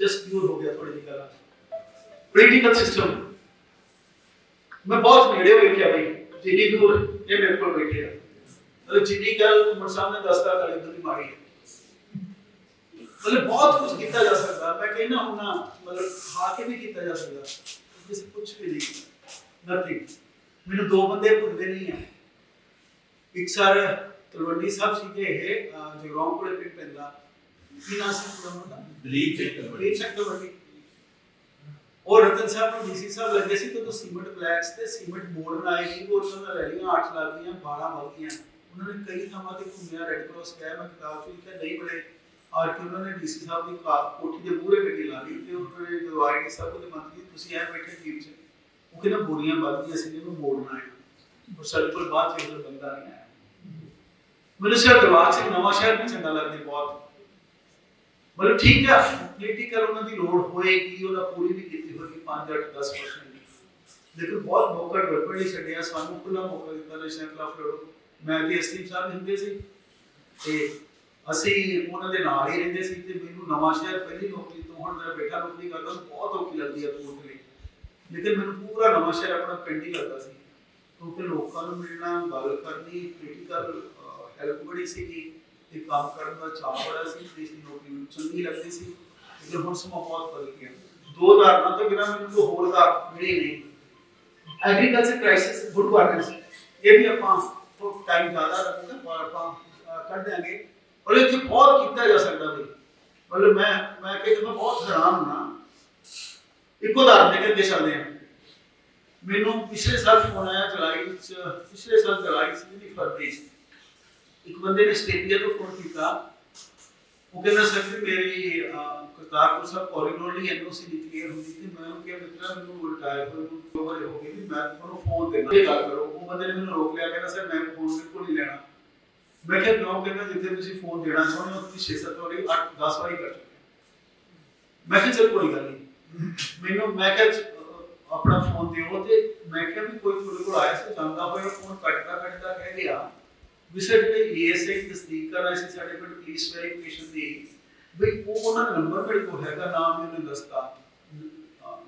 ਜਸਟ ਕਿਉਰ ਹੋ ਗਿਆ ਥੋੜੀ ਜਿਹੀ ਗੱਲ ਪੋਲੀਟੀਕਲ ਸਿਸਟਮ ਮੈਂ ਬਹੁਤ ਨੇੜੇ ਵੇਖਿਆ ਬਈ ਜਿੰਨੀ ਦੂਰ ਇਹ ਮੇਰੇ ਕੋਲ ਬੈਠੇ ਆ ਮਤਲਬ ਜਿੰਨੀ ਗੱਲ ਉਮਰ ਸਾਹਮਣੇ ਦੱਸਦਾ ਗੱਲ ਇਦਾਂ ਦੀ ਮਾਰੀ ਹੈ ਮਤਲਬ ਬਹੁਤ ਕੁਝ ਕੀਤਾ ਜਾ ਸਕਦਾ ਮੈਂ ਕਹਿੰਦਾ ਹੁੰਨਾ ਮਤਲਬ ਖਾ ਕੇ ਵੀ ਕੀਤਾ ਜਾ ਸਕਦਾ ਕਿਸੇ ਕੁਝ ਵੀ ਨਹੀਂ ਨਥਿੰਗ ਮੈਨੂੰ ਦੋ ਬੰਦੇ ਭੁੱਲਦੇ ਨਹੀਂ ਆ ਇੱਕ ਸਰ ਤਲਵੰਡੀ ਸਾਹਿਬ ਸੀਗੇ ਇਹ ਅਹ, ਜਗਰਾਉਂ ਕੋਲੇ ਪਿੰਡ ਪੈਂਦਾ ਕੀ ਨਾਮ ਸੀ ਪੂਰਾ ਉਹਨਾਂ ਦਾ ਦਲੀਪ ਸਿੰਘ ਤਲਵੰਡੀ। ਦਲੀਪ ਸਿੰਘ ਤਲਵੰਡੀ ਉਹ ਰਤਨ ਸਾਹਿਬ ਨੂੰ ਡੀਸੀ ਸਾਹਿਬ ਲੱਗੇ ਸੀ ਤੇ ਸੀਮੈਂਟ ਬਲੈਕਸ ਤੇ ਸੀਮੈਂਟ ਮੋੜਨ ਆਏ ਸੀ ਉਹ ਉਹਨਾਂ ਦਾ ਰੈਲੀਆਂ 8 ਲੱਗ ਗਈਆਂ 12 ਵੱਧ ਗਈਆਂ ਉਹਨਾਂ ਨੇ ਕਈ ਥਾਵਾਂ ਤੇ ਘੁੰਮਿਆ ਰੈੱਡ ਕ੍ਰਾਸ ਗਿਆ ਮੈਂ ਕਿਤਾਬ ਚ ਲਿਖਿਆ ਨਹੀਂ ਬੜੇ ਔਰ ਕਿ ਉਹਨਾਂ ਨੇ ਡੀਸੀ ਸਾਹਿਬ ਦੀ ਕਾਰ ਕੋਠੀ ਦੇ ਮੂਹਰੇ ਗੱਡੀ ਲਾ ਲਈ ਤੇ ਉਹਨਾਂ ਨੇ ਜਦੋਂ ਆਏ ਸਾਹਿਬ ਉਹਦੇ ਮੰਤਰੀ ਤੁਸੀਂ ਐ ਬੈਠੇ ਜੀਪ 'ਚ ਉਹ ਕਹਿੰਦਾ ਬੋਰੀਆਂ ਵੱਧ ਗਈਆਂ ਸੀ ਇਹਨੂੰ ਮੋੜਨਾ ਹੈ ਉਹ ਸਾਡੇ ਕੋਲ ਬਾਅਦ ਚ ਇਹ ਬੰਦਾ ਨਹੀਂ ਆਇਆ ਮੈਨੂੰ ਸਿਰ ਦਰਬਾਰ ਸਿੰਘ ਨਵਾਂ ਸ਼ਹਿਰ ਵੀ ਚੰਗਾ ਲੱਗਦਾ ਬਹੁਤ। ਮਤਲਬ ਠੀਕ ਹੈ ਪੋਲੀਟੀਕਲ ਉਹਨਾਂ ਦੀ ਲੋੜ ਹੋਏਗੀ, ਉਹਦਾ ਪੂਰੀ ਵੀ ਕੀਤੀ ਹੋਏਗੀ 5 8 10% ਲੇਕਿਨ ਬਹੁਤ ਮੌਕਾ ਡਿਵੈਲਪਮੈਂਟ ਹੀ ਛੱਡਿਆ, ਸਾਨੂੰ ਖੁੱਲਾ ਮੌਕਾ ਦਿੱਤਾ ਨਸ਼ਿਆਂ ਖਿਲਾਫ ਲੜੋ। ਮੈਂ ਤੇ ਅਸਲੀਮ ਸਾਹਿਬ ਹੁੰਦੇ ਸੀ। ਤੇ ਅਸੀਂ ਉਹਨਾਂ ਦੇ ਨਾਲ ਹੀ ਰਹਿੰਦੇ ਸੀ ਤੇ ਮੈਨੂੰ ਨਵਾਂ ਸ਼ਹਿਰ ਪਹਿਲੀ ਨੌਕਰੀ ਤੋਂ ਹੁਣ ਮੇਰਾ ਬੇਟਾ ਨੌਕਰੀ ਕਰਦਾ ਬਹੁਤ ਔਖੀ ਲੱਗਦੀ ਹੈ ਪੂਰ ਲੇਕਿਨ ਮੈਨੂੰ ਪੂਰਾ ਨਵਾਂ ਸ਼ਹਿਰ ਆਪਣਾ ਪਿੰਡ ਹੀ ਲੱਗਦਾ ਸੀ। ਕਿਉਂਕਿ ਲੋਕਾਂ ਨੂੰ ਮਿਲਣਾ, ਗੱਲ ਕਰਨੀ ਪੋਲੀਟੀਕਲ ਹੈਲਪ ਬੜੀ ਸੀਗੀ ਤੇ ਕੰਮ ਕਰਨ ਦਾ ਚਾਅ ਬੜਾ ਸੀ, ਤੇ ਦੀ ਨੌਕਰੀ ਮੈਨੂੰ ਚੰਗੀ ਲੱਗਦੀ ਸੀ। ਲੇਕਿਨ ਹੁਣ ਸਮਾਂ ਬਹੁਤ ਬਦਲ ਗਿਆ। ਦੋ ਧਾਰਨਾ ਤੋਂ ਬਿਨਾਂ ਮੈਨੂੰ ਕੋਈ ਹੋਰ ਧਾਰ ਮਿਲੀ ਨਹੀਂ। ਐਗਰੀਕਲਚਰ ਕ੍ਰਾਈਸਿਸ ਗੁੱਡ ਗਵਰਨੈਂਸ ਇਹ ਵੀ ਆਪਾਂ ਟਾਈਮ ਜ਼ਿਆਦਾ ਰੱਖਣਾ ਪਰ ਆਪਾਂ ਕੱਢ ਦਿਆਂਗੇ। ਔਰ ਇੱਥੇ ਬਹੁਤ ਕੀਤਾ ਜਾ ਸਕਦਾ ਵੀ। ਮਤਲਬ ਮੈਂ ਮੈਂ ਕਹਿੰਦਾ ਮੈਂ ਬਹੁਤ ਹੈਰਾਨ ਹਾਂ ਇੱਕੋ ਧਾਰਨ ਦੇ ਕੇ ਚੱਲਦੇ ਹਾਂ। ਮੈਨੂੰ ਪਿਛਲੇ ਸਾਲ ਫੋਨ ਆਇਆ ਜੁਲਾਈ ਵਿੱਚ ਪਿਛਲੇ ਸਾਲ ਜੁਲਾਈ ਸੀ ਨਹੀਂ ਫਰਵਰੀ ਇੱਕ ਬੰਦੇ ਨੇ ਆਸਟ੍ਰੇਲੀਆ ਤੋਂ ਫੋਨ ਕੀਤਾ। ਉਹ ਕਹਿੰਦਾ ਸਰ ਜੀ ਮੇਰੀ ਅਹ, ਕਰਤਾਰਪੁਰ ਸਾਹਿਬ ਕੋਰੀਡੋਰ ਲਈ ਐਨਓਸੀ ਨਹੀਂ ਕਲੀਅਰ ਹੁੰਦੀ ਤੇ ਮੈਂ ਉਹਨੂੰ ਕਿਹਾ ਮਿੱਤਰਾ ਮੈਨੂੰ ਰਿਟਾਇਰ ਹੋਏ ਨੂੰ ਦੋ ਵਾਰੀ ਹੋ ਗਏ ਵੀ ਮੈਂ ਤੁਹਾਨੂੰ ਫੋਨ ਦੇਣਾ। ਇਹ ਗੱਲ ਕਰੋ। ਉਹ ਬੰਦੇ ਨੇ ਮੈਨੂੰ ਰੋਕ ਲਿਆ। ਕਹਿੰਦਾ ਸਰ ਮੈਂ ਫੋਨ ਬਿਲਕੁਲ ਨਹੀਂ ਲੈਣਾ। ਮੈਂ ਕਿਹਾ ਕਿਉਂ? ਕਹਿੰਦਾ ਜਿੱਥੇ ਤੁਸੀਂ ਫੋਨ ਦੇਣਾ ਚਾਹੁੰਦੇ ਹੋ ਤੁਸੀਂ 6-7 ਵਾਰੀ 8-10 ਵਾਰੀ ਕਰ ਚੁੱਕੇ ਹੋ। ਮੈਂ ਕਿਹਾ ਚਲ ਕੋਈ ਗੱਲ ਨਹੀਂ। ਮੈਨੂੰ ਮੈਂ ਕਿਹਾ ਚ- ਅਹ ਆਪਣਾ ਫੋਨ ਦਿਓ ਤੇ ਮੈਂ ਕਿਹਾ ਵੀ ਕੋਈ ਤੁਹਾਡੇ ਕੋਲ ਆਇਆ ਸੀ ਜਾਂਦਾ ਹੋਇਆ ਫੋਨ ਕੱਟਦਾ ਕੱਟਦਾ ਕਹਿ ਗਿਆ। ਵੀ ਸਰ ਏਐਸਆਈ ਤਸਦੀਕ ਕਰ ਸੀ ਸਾਡੇ ਕੋਲ ਪੁਲਿਸ ਵੈਰੀਫਿਕੇਸ਼ਨ ਦੀ। ਵੀ ਉਹ ਉਹਨਾਂ ਦਾ ਨੰਬਰ ਮੇਰੇ ਕੋਲ ਹੈਗਾ, ਨਾਮ ਵੀ ਦੱਸਤਾ।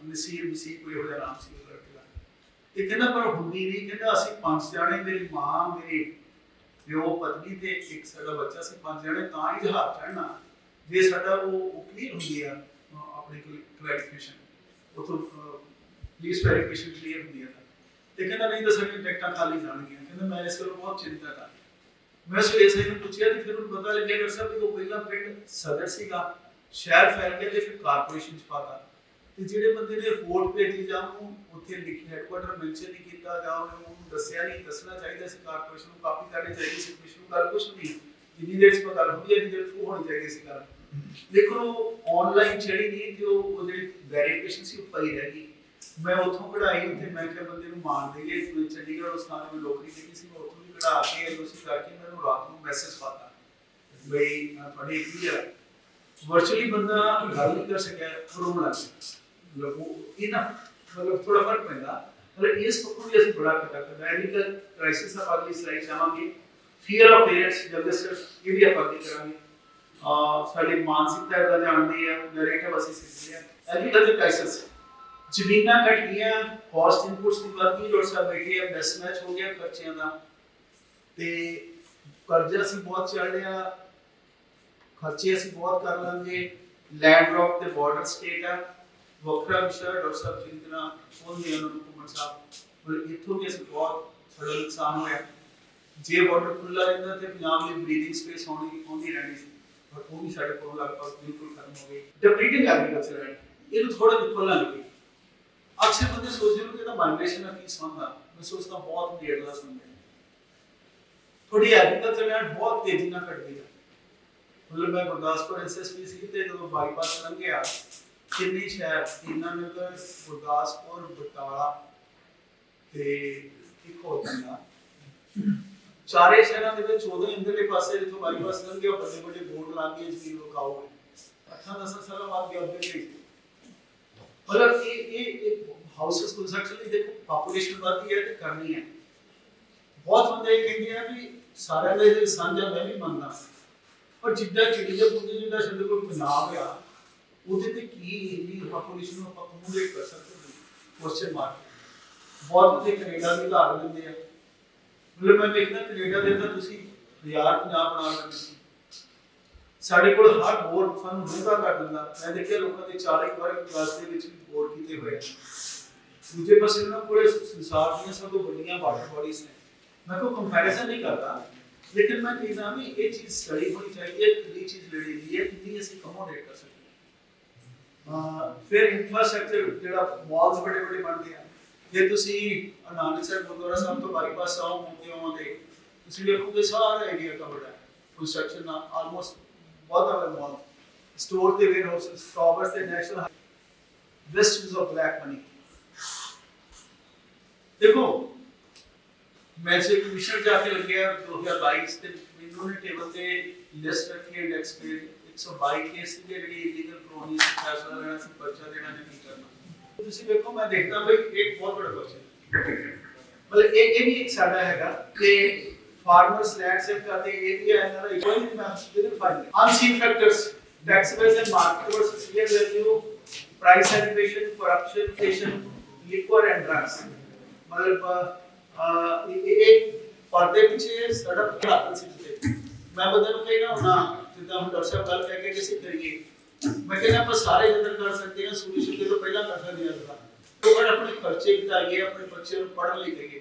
ਨਸੀਰ ਮਸੀਹ ਕੋਈ ਉਹਦਾ ਨਾਮ ਸੀ ਉਹ ਲੜਕੇ ਕਹਿੰਦਾ, ਪਰ ਹੁੰਦੀ ਨਹੀਂ। ਕਹਿੰਦਾ, ਅਸੀਂ ਪੰਜ ਜਾਣੇ ਮੇਰੀ ਮਾਂ, ਮੇਰੀ ਪਿਓ, ਪਤਨੀ ਤੇ ਇੱਕ ਸਾਡਾ ਬੱਚਾ ਸੀ, ਪੰਜ ਜਣੇ ਤਾਂ ਹੀ ਜਹਾਜ਼ ਚੜਨਾ ਜੇ ਸਾਡਾ ਉਹ ਕਲੀਅਰ ਹੁੰਦੀ ਆ ਅਹ, ਆਪਣੇ ਕਲੈਰੀਫਿਕੇਸ਼ਨ ਉਹ ਪੁਲਿਸ ਵੈਰੀਫਿਕੇਸ਼ਨ ਕਲੀਅਰ ਹੁੰਦੀ ਆ ਤੇ। ਕਹਿੰਦਾ, ਨਹੀਂ ਤਾਂ ਸਾਡੀਆਂ ਟਿਕਟਾਂ ਖਾਲੀ ਜਾਣਗੀਆਂ। ਕਹਿੰਦਾ, ਮੈਂ ਇਸ ਗੱਲ ਬਹੁਤ ਚਿੰਤਾ ਕਰ ਮੈਂ ਸਵੇਰੇ ਨੂੰ ਪੁੱਛਿਆ ਤੇ ਫਿਰ ਉਹਨੂੰ ਪਤਾ ਲੱਗਿਆ ਕਿ ਸਭ ਉਹ ਪਹਿਲਾਂ ਪਿੰਡ ਸਦਰ ਸੀਗਾ, ਸ਼ਹਿਰ ਫੈਲ ਗਿਆ ਤੇ ਫਿਰ ਕਾਰਪੋਰੇਸ਼ਨ ਚ ਪਾਤਾ। ਤੇ ਜਿਹੜੇ ਬੰਦੇ ਨੇ ਰਿਪੋਰਟ ਭੇਜੀ ਜਾਂ ਉਹਨੂੰ ਉੱਥੇ ਲਿਖੀ ਹੈਡਕੁਆਟਰ ਮੈਂਸ਼ਨ ਨਹੀਂ ਕੀਤਾ ਜਾਂ ਉਹਨੇ ਉਹਨੂੰ ਦੱਸਿਆ ਨਹੀਂ, ਦੱਸਣਾ ਚਾਹੀਦਾ ਸੀ ਕਾਰਪੋਰੇਸ਼ਨ ਨੂੰ, ਕਾਪੀ ਕਰਨੀ ਚਾਹੀਦੀ ਸੀ ਕਮਿਸ਼ਨ ਨੂੰ, ਗੱਲ ਕੁਛ ਨਹੀਂ। ਜਿੰਨੀ ਦੇਰ ਚ ਗੱਲ ਹੁੰਦੀ ਹੈ ਜਿੰਨੀ ਦੇਰ ਥਰੂ ਹੋਣੀ ਚਾਹੀਦੀ ਸੀ ਗੱਲ। ਲੇਕਿਨ ਉਹ ਆਨਲਾਈਨ ਜਿਹੜੀ ਨਹੀਂ ਤੇ ਉਹ ਉਹ ਜਿਹੜੀ ਵੈਰੀਫਿਕੇਸ਼ਨ ਸੀ, ਉਹ ਪਈ ਰਹਿ ਗਈ। ਮੈਂ ਉੱਥੋਂ ਕਢਾਈ, ਉੱਥੇ ਮੈਂ ਕਿਹਾ ਬੰਦੇ ਨੂੰ ਮਾਰ ਦੇਈਏ, ਕੋਈ ਚੰਡੀਗੜ੍ਹ ਉਸ ਥਾਂ ਤੇ ਮੈਂ ਨੌਕਰੀ ਕੀਤੀ ਸੀ, ਮੈਂ ਉੱਥੋਂ ਵੀ ਕਢਾ ਕੇ ਐਲਓਸੀ ਕਰਕੇ ਮੈਨੂੰ ਰਾਤ ਨੂੰ ਮੈਸੇਜ ਪਾਤਾ ਬਈ ਆਹ ਤੁਹਾਡੀ ਕੀ ਹੈ ਵਰਚੁਅਲੀ ਬੰਦਾ ਗੱਲ ਨਹੀਂ ਕਰ ਸਕਿਆ ਰੋਣ ਲੱਗ ਗਿਆ ਮਤਲਬ ਉਹ ਇਹ ਨਾ ਮਤਲਬ ਥੋੜਾ ਫ਼ਰਕ ਪੈਂਦਾ ਮਤਲਬ ਇਸ ਪੱਖੋਂ ਵੀ ਅਸੀਂ ਬੜਾ ਖਤਰਾ ਕਰਦਾ ਹੈ ਐਡੀਕਲ ਕ੍ਰਾਈਸਿਸ ਆਪਾਂ ਅਗਲੀ ਸਲਾਈਡ ਚਾਹਾਂਗੇ ਫੀਅਰ ਆਫ ਪੇਰੈਂਟਸ ਜਲਦੀ ਇਹ ਵੀ ਆਪਾਂ ਅੱਗੇ ਕਰਾਂਗੇ ਆ ਸਾਡੀ ਮਾਨਸਿਕਤਾ ਦਾ ਜਾਣਦੀ ਹੈ ਨੈਰੇਟਿਵ ਅਸੀਂ ਸਿੱਖਦੇ ਹਾਂ ਐਗਰੀਕਲਚਰ ਕ੍ਰਾਈਸਿਸ ਜ਼ਮੀਨਾਂ ਘਟ ਗਈਆਂ ਕਾਸਟ ਇਨਪੁਟਸ ਦੀ ਵੱਧ ਗਈ ਲੋੜ ਸਾਹਿਬ ਬੈਠੇ ਆ ਮਿਸਮੈਚ ਹੋ ਗਿਆ ਖਰਚਿਆਂ ਦਾ ਤੇ ਕਰਜ਼ਾ ਅਸੀਂ ਬਹੁਤ ਚੜ ਲਿਆ ਖਰਚੇ ਅਸੀਂ ਬਹੁਤ ਕਰ ਲਾਂਗੇ। ਲੈਂਡ ਡ੍ਰੌਪ ਤੇ ਬਾਰਡਰ ਸਟੇਟ ਆ, ਵੱਖਰਾ ਵਿਸ਼ਾ ਡਾਕਟਰ ਸਾਹਿਬ ਚਿੰਤਨਾ ਉਹਨੇ ਉਹਨਾਂ ਨੂੰ ਕੁਮਾਰ ਸਾਹਿਬ ਪਰ ਇੱਥੋਂ ਵੀ ਅਸੀਂ ਬਹੁਤ ਸਾਡਾ ਨੁਕਸਾਨ ਹੋਇਆ। ਜੇ ਬਾਰਡਰ ਖੁੱਲਾ ਰਹਿੰਦਾ ਤੇ ਪੰਜਾਬ ਲਈ ਬਰੀਥਿੰਗ ਸਪੇਸ ਹੋਣੀ ਆਉਂਦੀ ਰਹਿਣੀ ਸੀ। ਪਰ ਉਹ ਵੀ ਸਾਡੇ ਕੋਲ ਲਗਭਗ ਬਿਲਕੁਲ ਖਤਮ ਹੋ ਗਈ। ਡਿਪਲੀਟਿੰਗ ਐਗਰੀਕਲਚਰ ਹੈ। ਇਹਨੂੰ ਥੋੜਾ ਜਿਹਾ ਲੱਗੇ ਅਕਸਰ ਬੰਦੇ ਸੋਚਦੇ ਨੇ ਕਿ ਇਹਦਾ ਮਾਈਗ੍ਰੇਸ਼ਨ ਨਾਲ ਕੀ ਸੰਬੰਧ ਆ ਮੈਂ ਸੋਚਦਾ ਬਹੁਤ ਨੇੜਲਾ ਸੰਬੰਧ ਥੋੜੀ ਐਗਰੀਕਲਚਰ ਨਾਲ ਬਹੁਤ ਤੇਜ਼ੀ ਨਾਲ ਘਟ ਗਈ ਹੈ ਮਤਲਬ ਮੈਂ ਗੁਰਦਾਸਪੁਰ ਐਸਐਸਪੀ ਸੀ ਤੇ ਜਦੋਂ ਬਾਈਪਾਸ ਲੰਘਿਆ ਕਿੰਨੇ ਸ਼ਹਿਰ ਦੀਨਾਨਗਰ ਗੁਰਦਾਸਪੁਰ ਬਟਾਲਾ ਤੇ ਇੱਕ ਹੋਰ ਪਿੰਡ ਆ ਚਾਰੇ ਸ਼ਹਿਰਾਂ ਦੇ ਵਿੱਚ ਉਦੋਂ ਹੀ ਅੰਦਰਲੇ ਪਾਸੇ ਜਿੱਥੋਂ ਬਾਈਪਾਸ ਲੰਘੇ ਉਹ ਵੱਡੇ ਵੱਡੇ ਬੋਰਡ ਲਾ ਕੇ ਜੀ ਲੋਕ ਆਓਗੇ ਅੱਠਾਂ ਦਸਾਂ ਸਾਲਾਂ ਬਾਅਦ ਗਿਆ ਉੱਧਰ ਗਈ ਮਤਲਬ ਇਹ ਇਹ ਇੱਕ ਹਾਊਸਸ ਕੰਸਟਰਕਸ਼ਨ ਲਈ ਦੇਖੋ ਪਾਪੂਲੇਸ਼ਨ ਵਧਦੀ ਹੈ ਤੇ ਕਰਨੀ ਹੈ ਬਹੁਤ ਬੰਦੇ ਇਹ ਕਹਿੰਦੇ ਆ ਵੀ ਸਾਰਿਆਂ ਦੇ ਇਹ ਸਾਂਝਾ ਮੈਂ ਵੀ ਮੰਨਦਾ। ਪਰ ਜਿੱਦਾਂ ਚਿੜੀ ਦੇ ਪੁੰਜੇ ਜਿੱਦਾਂ ਸ਼ਬਦ ਕੋਈ ਪੰਜਾਬ ਆ, ਉਹਦੇ ਤੇ ਕੀ ਇੰਨੀ ਪਾਪੂਲੇਸ਼ਨ ਨੂੰ ਆਪਾਂ ਕਮੂਲੇਟ ਕਰ ਸਕਦੇ ਹਾਂ ਕੁਐਸਚਨ ਮਾਰਕ ਬਹੁਤ ਬੰਦੇ ਕੈਨੇਡਾ ਦੀ ਉਦਾਹਰਨ ਦਿੰਦੇ ਆ। ਮਤਲਬ ਮੈਂ ਵੇਖਦਾ ਕੈਨੇਡਾ ਦੇ ਤਾਂ ਤੁਸੀਂ ਹਜ਼ਾਰ ਪੰਜਾਬ ਬਣਾ ਸਕਦੇ ਸੀ ਸਾਡੇ ਕੋਲ ਹਰ ਬੋਰ ਸਾਨੂੰ ਡੂੰਘਾ ਕਰ ਦਿੰਦਾ। ਮੈਂ ਦੇਖਿਆ ਲੋਕਾਂ ਦੇ ਚਾਰ ਇੱਕ ਵਾਰ ਕਲਾਸ ਦੇ ਵਿੱਚ ਵੀ ਬੋਰ ਕੀਤੇ ਹੋਏ ਆ। ਦੂਜੇ ਪਾਸੇ ਉਹਨਾਂ ਕੋਲੇ ਸੰਸਾਰ ਦੀਆਂ ਸਭ ਤੋਂ ਵੱਡੀਆਂ ਵਾਟਰ ਬੋਡੀਜ਼ ਨੇ। ਮੈਂ ਕੋਈ ਕੰਪੈਰੀਜ਼ਨ ਨਹੀਂ ਕਰਦਾ। ਲੇਕਿਨ ਮੈਂ ਕਹਿੰਦਾ ਵੀ ਇਹ ਚੀਜ਼ ਸਟੱਡੀ ਹੋਣੀ ਚਾਹੀਦੀ ਹੈ, ਕਿੰਨੀ ਚੀਜ਼ ਲੜੀ ਦੀ ਹੈ, ਕਿੰਨੀ ਅਸੀਂ ਕਮੋਡੇਟ ਕਰ ਸਕਦੇ ਹਾਂ। ਅਹ ਫਿਰ ਇਨਫਰਾਸਟ੍ਰਕਚਰ ਜਿਹੜਾ ਮਾਲਸ ਵੱਡੇ ਵੱਡੇ ਬਣਦੇ ਆ। ਜੇ ਤੁਸੀਂ ਅਨਾਨਕ ਸਾਹਿਬ, ਗੁਰਦੁਆਰਾ ਸਾਹਿਬ ਤੋਂ ਬਾਈਪਾਸ ਆਓ ਮੋਤੀਆਂ ਦੇ ਤੁਸੀਂ ਦੇਖੋਗੇ ਸਾਰਾ ਏਰੀਆ ਕਵਰਡ ਹੈ। ਕੰਸਟਰਕਸ਼ਨ ਨਾਲ ਆਲਮੋਸਟ ਬਹੁਤ ਆ ਮਾਲ ਸਟੋਰ ਤੇ ਵੇਅਰ ਹਾਊਸ ਸਟਾਵਰਸ ਤੇ national best use of black money ਦੇਖੋ ਮੈਂ ਜੇ ਕਮਿਸ਼ਨ ਜਾ ਕੇ ਲੱਗਿਆ 2022 ਤੇ ਮੈਨੂੰ ਨੇ ਟੇਬਲ ਤੇ ਲਿਸਟ ਰੱਖੀ ਇੰਡੈਕਸ ਤੇ 122 ਕੇਸ ਦੇ ਜਿਹੜੀ ਇਲੀਗਲ ਕਲੋਨੀ ਸੀ ਫੈਸਲਾ ਲੈਣਾ ਸੀ ਪਰਚਾ ਦੇਣਾ ਜਾਂ ਕੀ ਕਰਨਾ ਤੁਸੀਂ ਵੇਖੋ ਮੈਂ ਦੇਖਦਾ ਬਈ ਇੱਕ ਬਹੁਤ ਵੱਡਾ ਕੁਐਸਚਨ ਮਤਲਬ ਇਹ ਇਹ ਵੀ ਇੱਕ ਸਾਡਾ ਹੈਗਾ ਕਿ ਫਾਰਮਰਸ ਲੈਂਡ ਸੇਵ ਕਰਦੇ ਏਰੀਆ ਹੈ ਨਾ ਕੋਈ ਨਹੀਂ ਮੈਂ didn't find unseen factors tax base and market versus real value price elevation corruption liquor and drugs ਮਤਲਬ ਅਹ, ਇਹ ਪਰਦੇ ਪਿੱਛੇ ਸਾਡਾ ਹਾਲਤ ਸੀ ਤੇ ਮੈਂ ਬੰਦੇ ਨੂੰ ਕਹੇਗਾ ਹੁਣਾ ਜਿੱਦਾਂ ਹੁਣ ਡਾਕਟਰ ਸਾਹਿਬ ਗੱਲ ਕਹਿ ਕੇ ਕਿਸੇ ਕਰੀਏ। ਮੈਂ ਕਹਿੰਦਾ, ਆਪਾਂ ਸਾਰੇ ਯਤਨ ਕਰ ਸਕਦੇ ਹਾਂ ਸੋਲੂਸ਼ਨ ਦੇ ਤੋਂ ਪਹਿਲਾਂ ਕਰ ਸਕਦੇ ਹਾਂ ਉਹ ਆਪਣੇ ਖਰਚੇ ਘਟਾਈਏ ਆਪਣੇ ਬੱਚੇ ਨੂੰ ਪੜ੍ਹਨ ਲਈ ਦੇਈਏ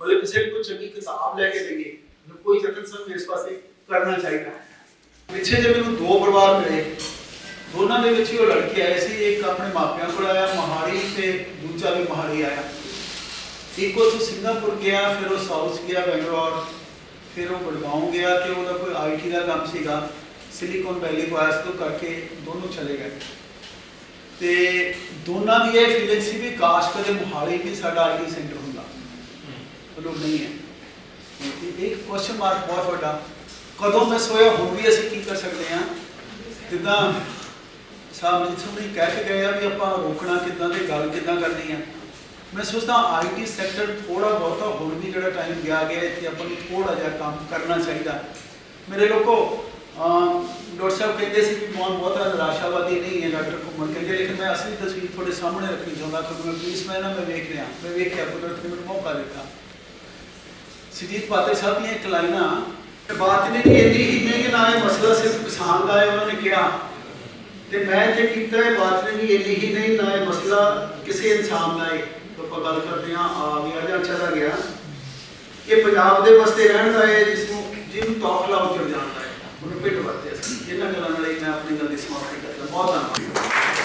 ਮਤਲਬ ਕਿਸੇ ਨੂੰ ਚੰਗੀ ਕਿਤਾਬ ਲੈ ਕੇ ਦੇਈਏ ਕੋਈ ਯਤਨ ਸਾਨੂੰ ਇਸ ਪਾਸੇ ਕਰਨਾ ਚਾਹੀਦਾ। ਪਿੱਛੇ ਜੇ ਮੈਨੂੰ ਦੋ ਪਰਿਵਾਰ ਮਿਲੇ, ਦੋਨਾਂ ਦੇ ਵਿੱਚ ਹੀ ਉਹ ਲੜਕੇ ਆਏ ਸੀ, ਇੱਕ ਆਪਣੇ ਮਾਪਿਆਂ ਕੋਲ ਆਇਆ, ਮਹਾਲੀ ਤੇ ਦੂਜਾ ਵੀ ਮਹਾਲੀ ਆਇਆ। ਇੱਕ ਉਹ ਤੋਂ ਸਿੰਗਾਪੁਰ ਗਿਆ, ਫਿਰ ਉਹ ਸਾਊਥ ਗਿਆ, ਬੈਂਗਲੌਰ, ਫਿਰ ਉਹ ਗੁੜਗਾਉਂ ਗਿਆ ਤੇ ਉਹਦਾ ਕੋਈ ਆਈਟੀ ਦਾ ਕੰਮ ਸੀਗਾ ਸਿਲੀਕਨ ਵੈਲੀ ਵਾਇਸ ਤੋਂ ਕਰਕੇ ਦੋਨੋਂ ਚਲੇ ਗਏ। ਤੇ ਦੋਨਾਂ ਦੀ ਇਹ ਫੀਲਿੰਗ ਸੀ ਵੀ ਕਾਸ਼ ਕਦੇ ਮੁਹਾਲੀ ਵੀ ਸਾਡਾ ਆਈਟੀ ਸੈਂਟਰ ਹੁੰਦਾ। ਪਰ ਨਹੀਂ ਹੈ। ਇਹ ਇੱਕ ਕੁਐਸਚਨ ਮਾਰਕ ਬਹੁਤ ਵੱਡਾ, ਕਦੋਂ ਮੈਂ ਸੋਇਆ ਹੁਣ ਵੀ ਅਸੀਂ ਕੀ ਕਰ ਸਕਦੇ ਹਾਂ? ਜਿੱਦਾਂ ਸਾਹਿਬ ਜੀ ਸੁਣੀ ਕਹਿ ਕੇ ਗਏ ਆ ਵੀ ਆਪਾਂ ਰੋਕਣਾ ਕਿੱਦਾਂ ਤੇ ਗੱਲ ਕਿੱਦਾਂ ਕਰਨੀ ਆ ਮੈਂ ਸੋਚਦਾ ਆਈਟੀ ਸੈਕਟਰ ਥੋੜਾ ਬਹੁਤਾ ਹੋਰ ਵੀ ਜਿਹੜਾ ਟਾਈਮ ਗਿਆ ਗਿਆ ਇੱਥੇ ਆਪਾਂ ਨੂੰ ਥੋੜਾ ਜਿਹਾ ਕੰਮ ਕਰਨਾ ਚਾਹੀਦਾ। ਮੇਰੇ ਲੋਕੋ ਡਾਕਟਰ ਸਾਹਿਬ ਕਹਿੰਦੇ ਸੀ ਵੀ ਮੌਨ ਬਹੁਤਾ ਨਿਰਾਸ਼ਾਵਾਦੀ ਨਹੀਂ ਹੈ, ਡਾਕਟਰ ਘੁੰਮਣ ਕਹਿੰਦੇ ਲੇਕਿਨ ਮੈਂ ਅਸਲੀ ਤਸਵੀਰ ਤੁਹਾਡੇ ਸਾਹਮਣੇ ਰੱਖਣੀ ਚਾਹੁੰਦਾ ਕਿਉਂਕਿ ਮੈਂ ਪੁਲਿਸ ਮੈਂ ਨਾ, ਮੈਂ ਵੇਖ ਰਿਹਾ, ਮੈਂ ਵੇਖਿਆ, ਕੁਦਰਤ ਨੇ ਮੈਨੂੰ ਮੌਕਾ ਦਿੱਤਾ। ਸੁਜੀਤ ਪਾਤਰ ਸਾਹਿਬ ਦੀਆਂ ਇੱਕ ਲਾਈਨਾਂ, ਤੇ ਬਾਤ ਨੇ ਕਿ ਇਹਦੀ ਹੀ ਕਿ ਨਾ ਇਹ ਮਸਲਾ ਸਿਰਫ ਕਿਸਾਨ ਦਾ ਹੈ, ਉਹਨਾਂ ਨੇ ਕਿਹਾ। ਤੇ ਮੈਂ ਜੇ ਕੀਤਾ ਹੈ ਬਾਤ ਨੇ ਕਿ ਇਹਦੀ ਹੀ ਨਹੀਂ, ਨਾ ਇਹ ਮਸਲਾ ਕਿਸੇ ਇਨਸਾਨ ਦਾ ਹੈ। ਆਪਾਂ ਗੱਲ ਕਰਦੇ ਹਾਂ, ਆ ਗਿਆ ਜਾਂ ਚਲਾ ਗਿਆ। ਕਿ ਪੰਜਾਬ ਦੇ ਵਸਤੇ ਰਹਿਣ ਦਾ ਹੈ, ਜਿਸ ਨੂੰ ਜਿਹਨੂੰ ਤੌਖਲਾ ਉੱਚੜ ਜਾਣਦਾ ਹੈ। ਉਹਨੂੰ ਪਿੱਟ ਵਰਤੇ ਸੀ ਇਹਨਾਂ ਗੱਲਾਂ ਨਾਲ ਮੈਂ ਆਪਣੀ ਗੱਲ ਦੀ ਸਮਾਪਤੀ ਕਰਦਾ। ਬਹੁਤ ਧੰਨਵਾਦ।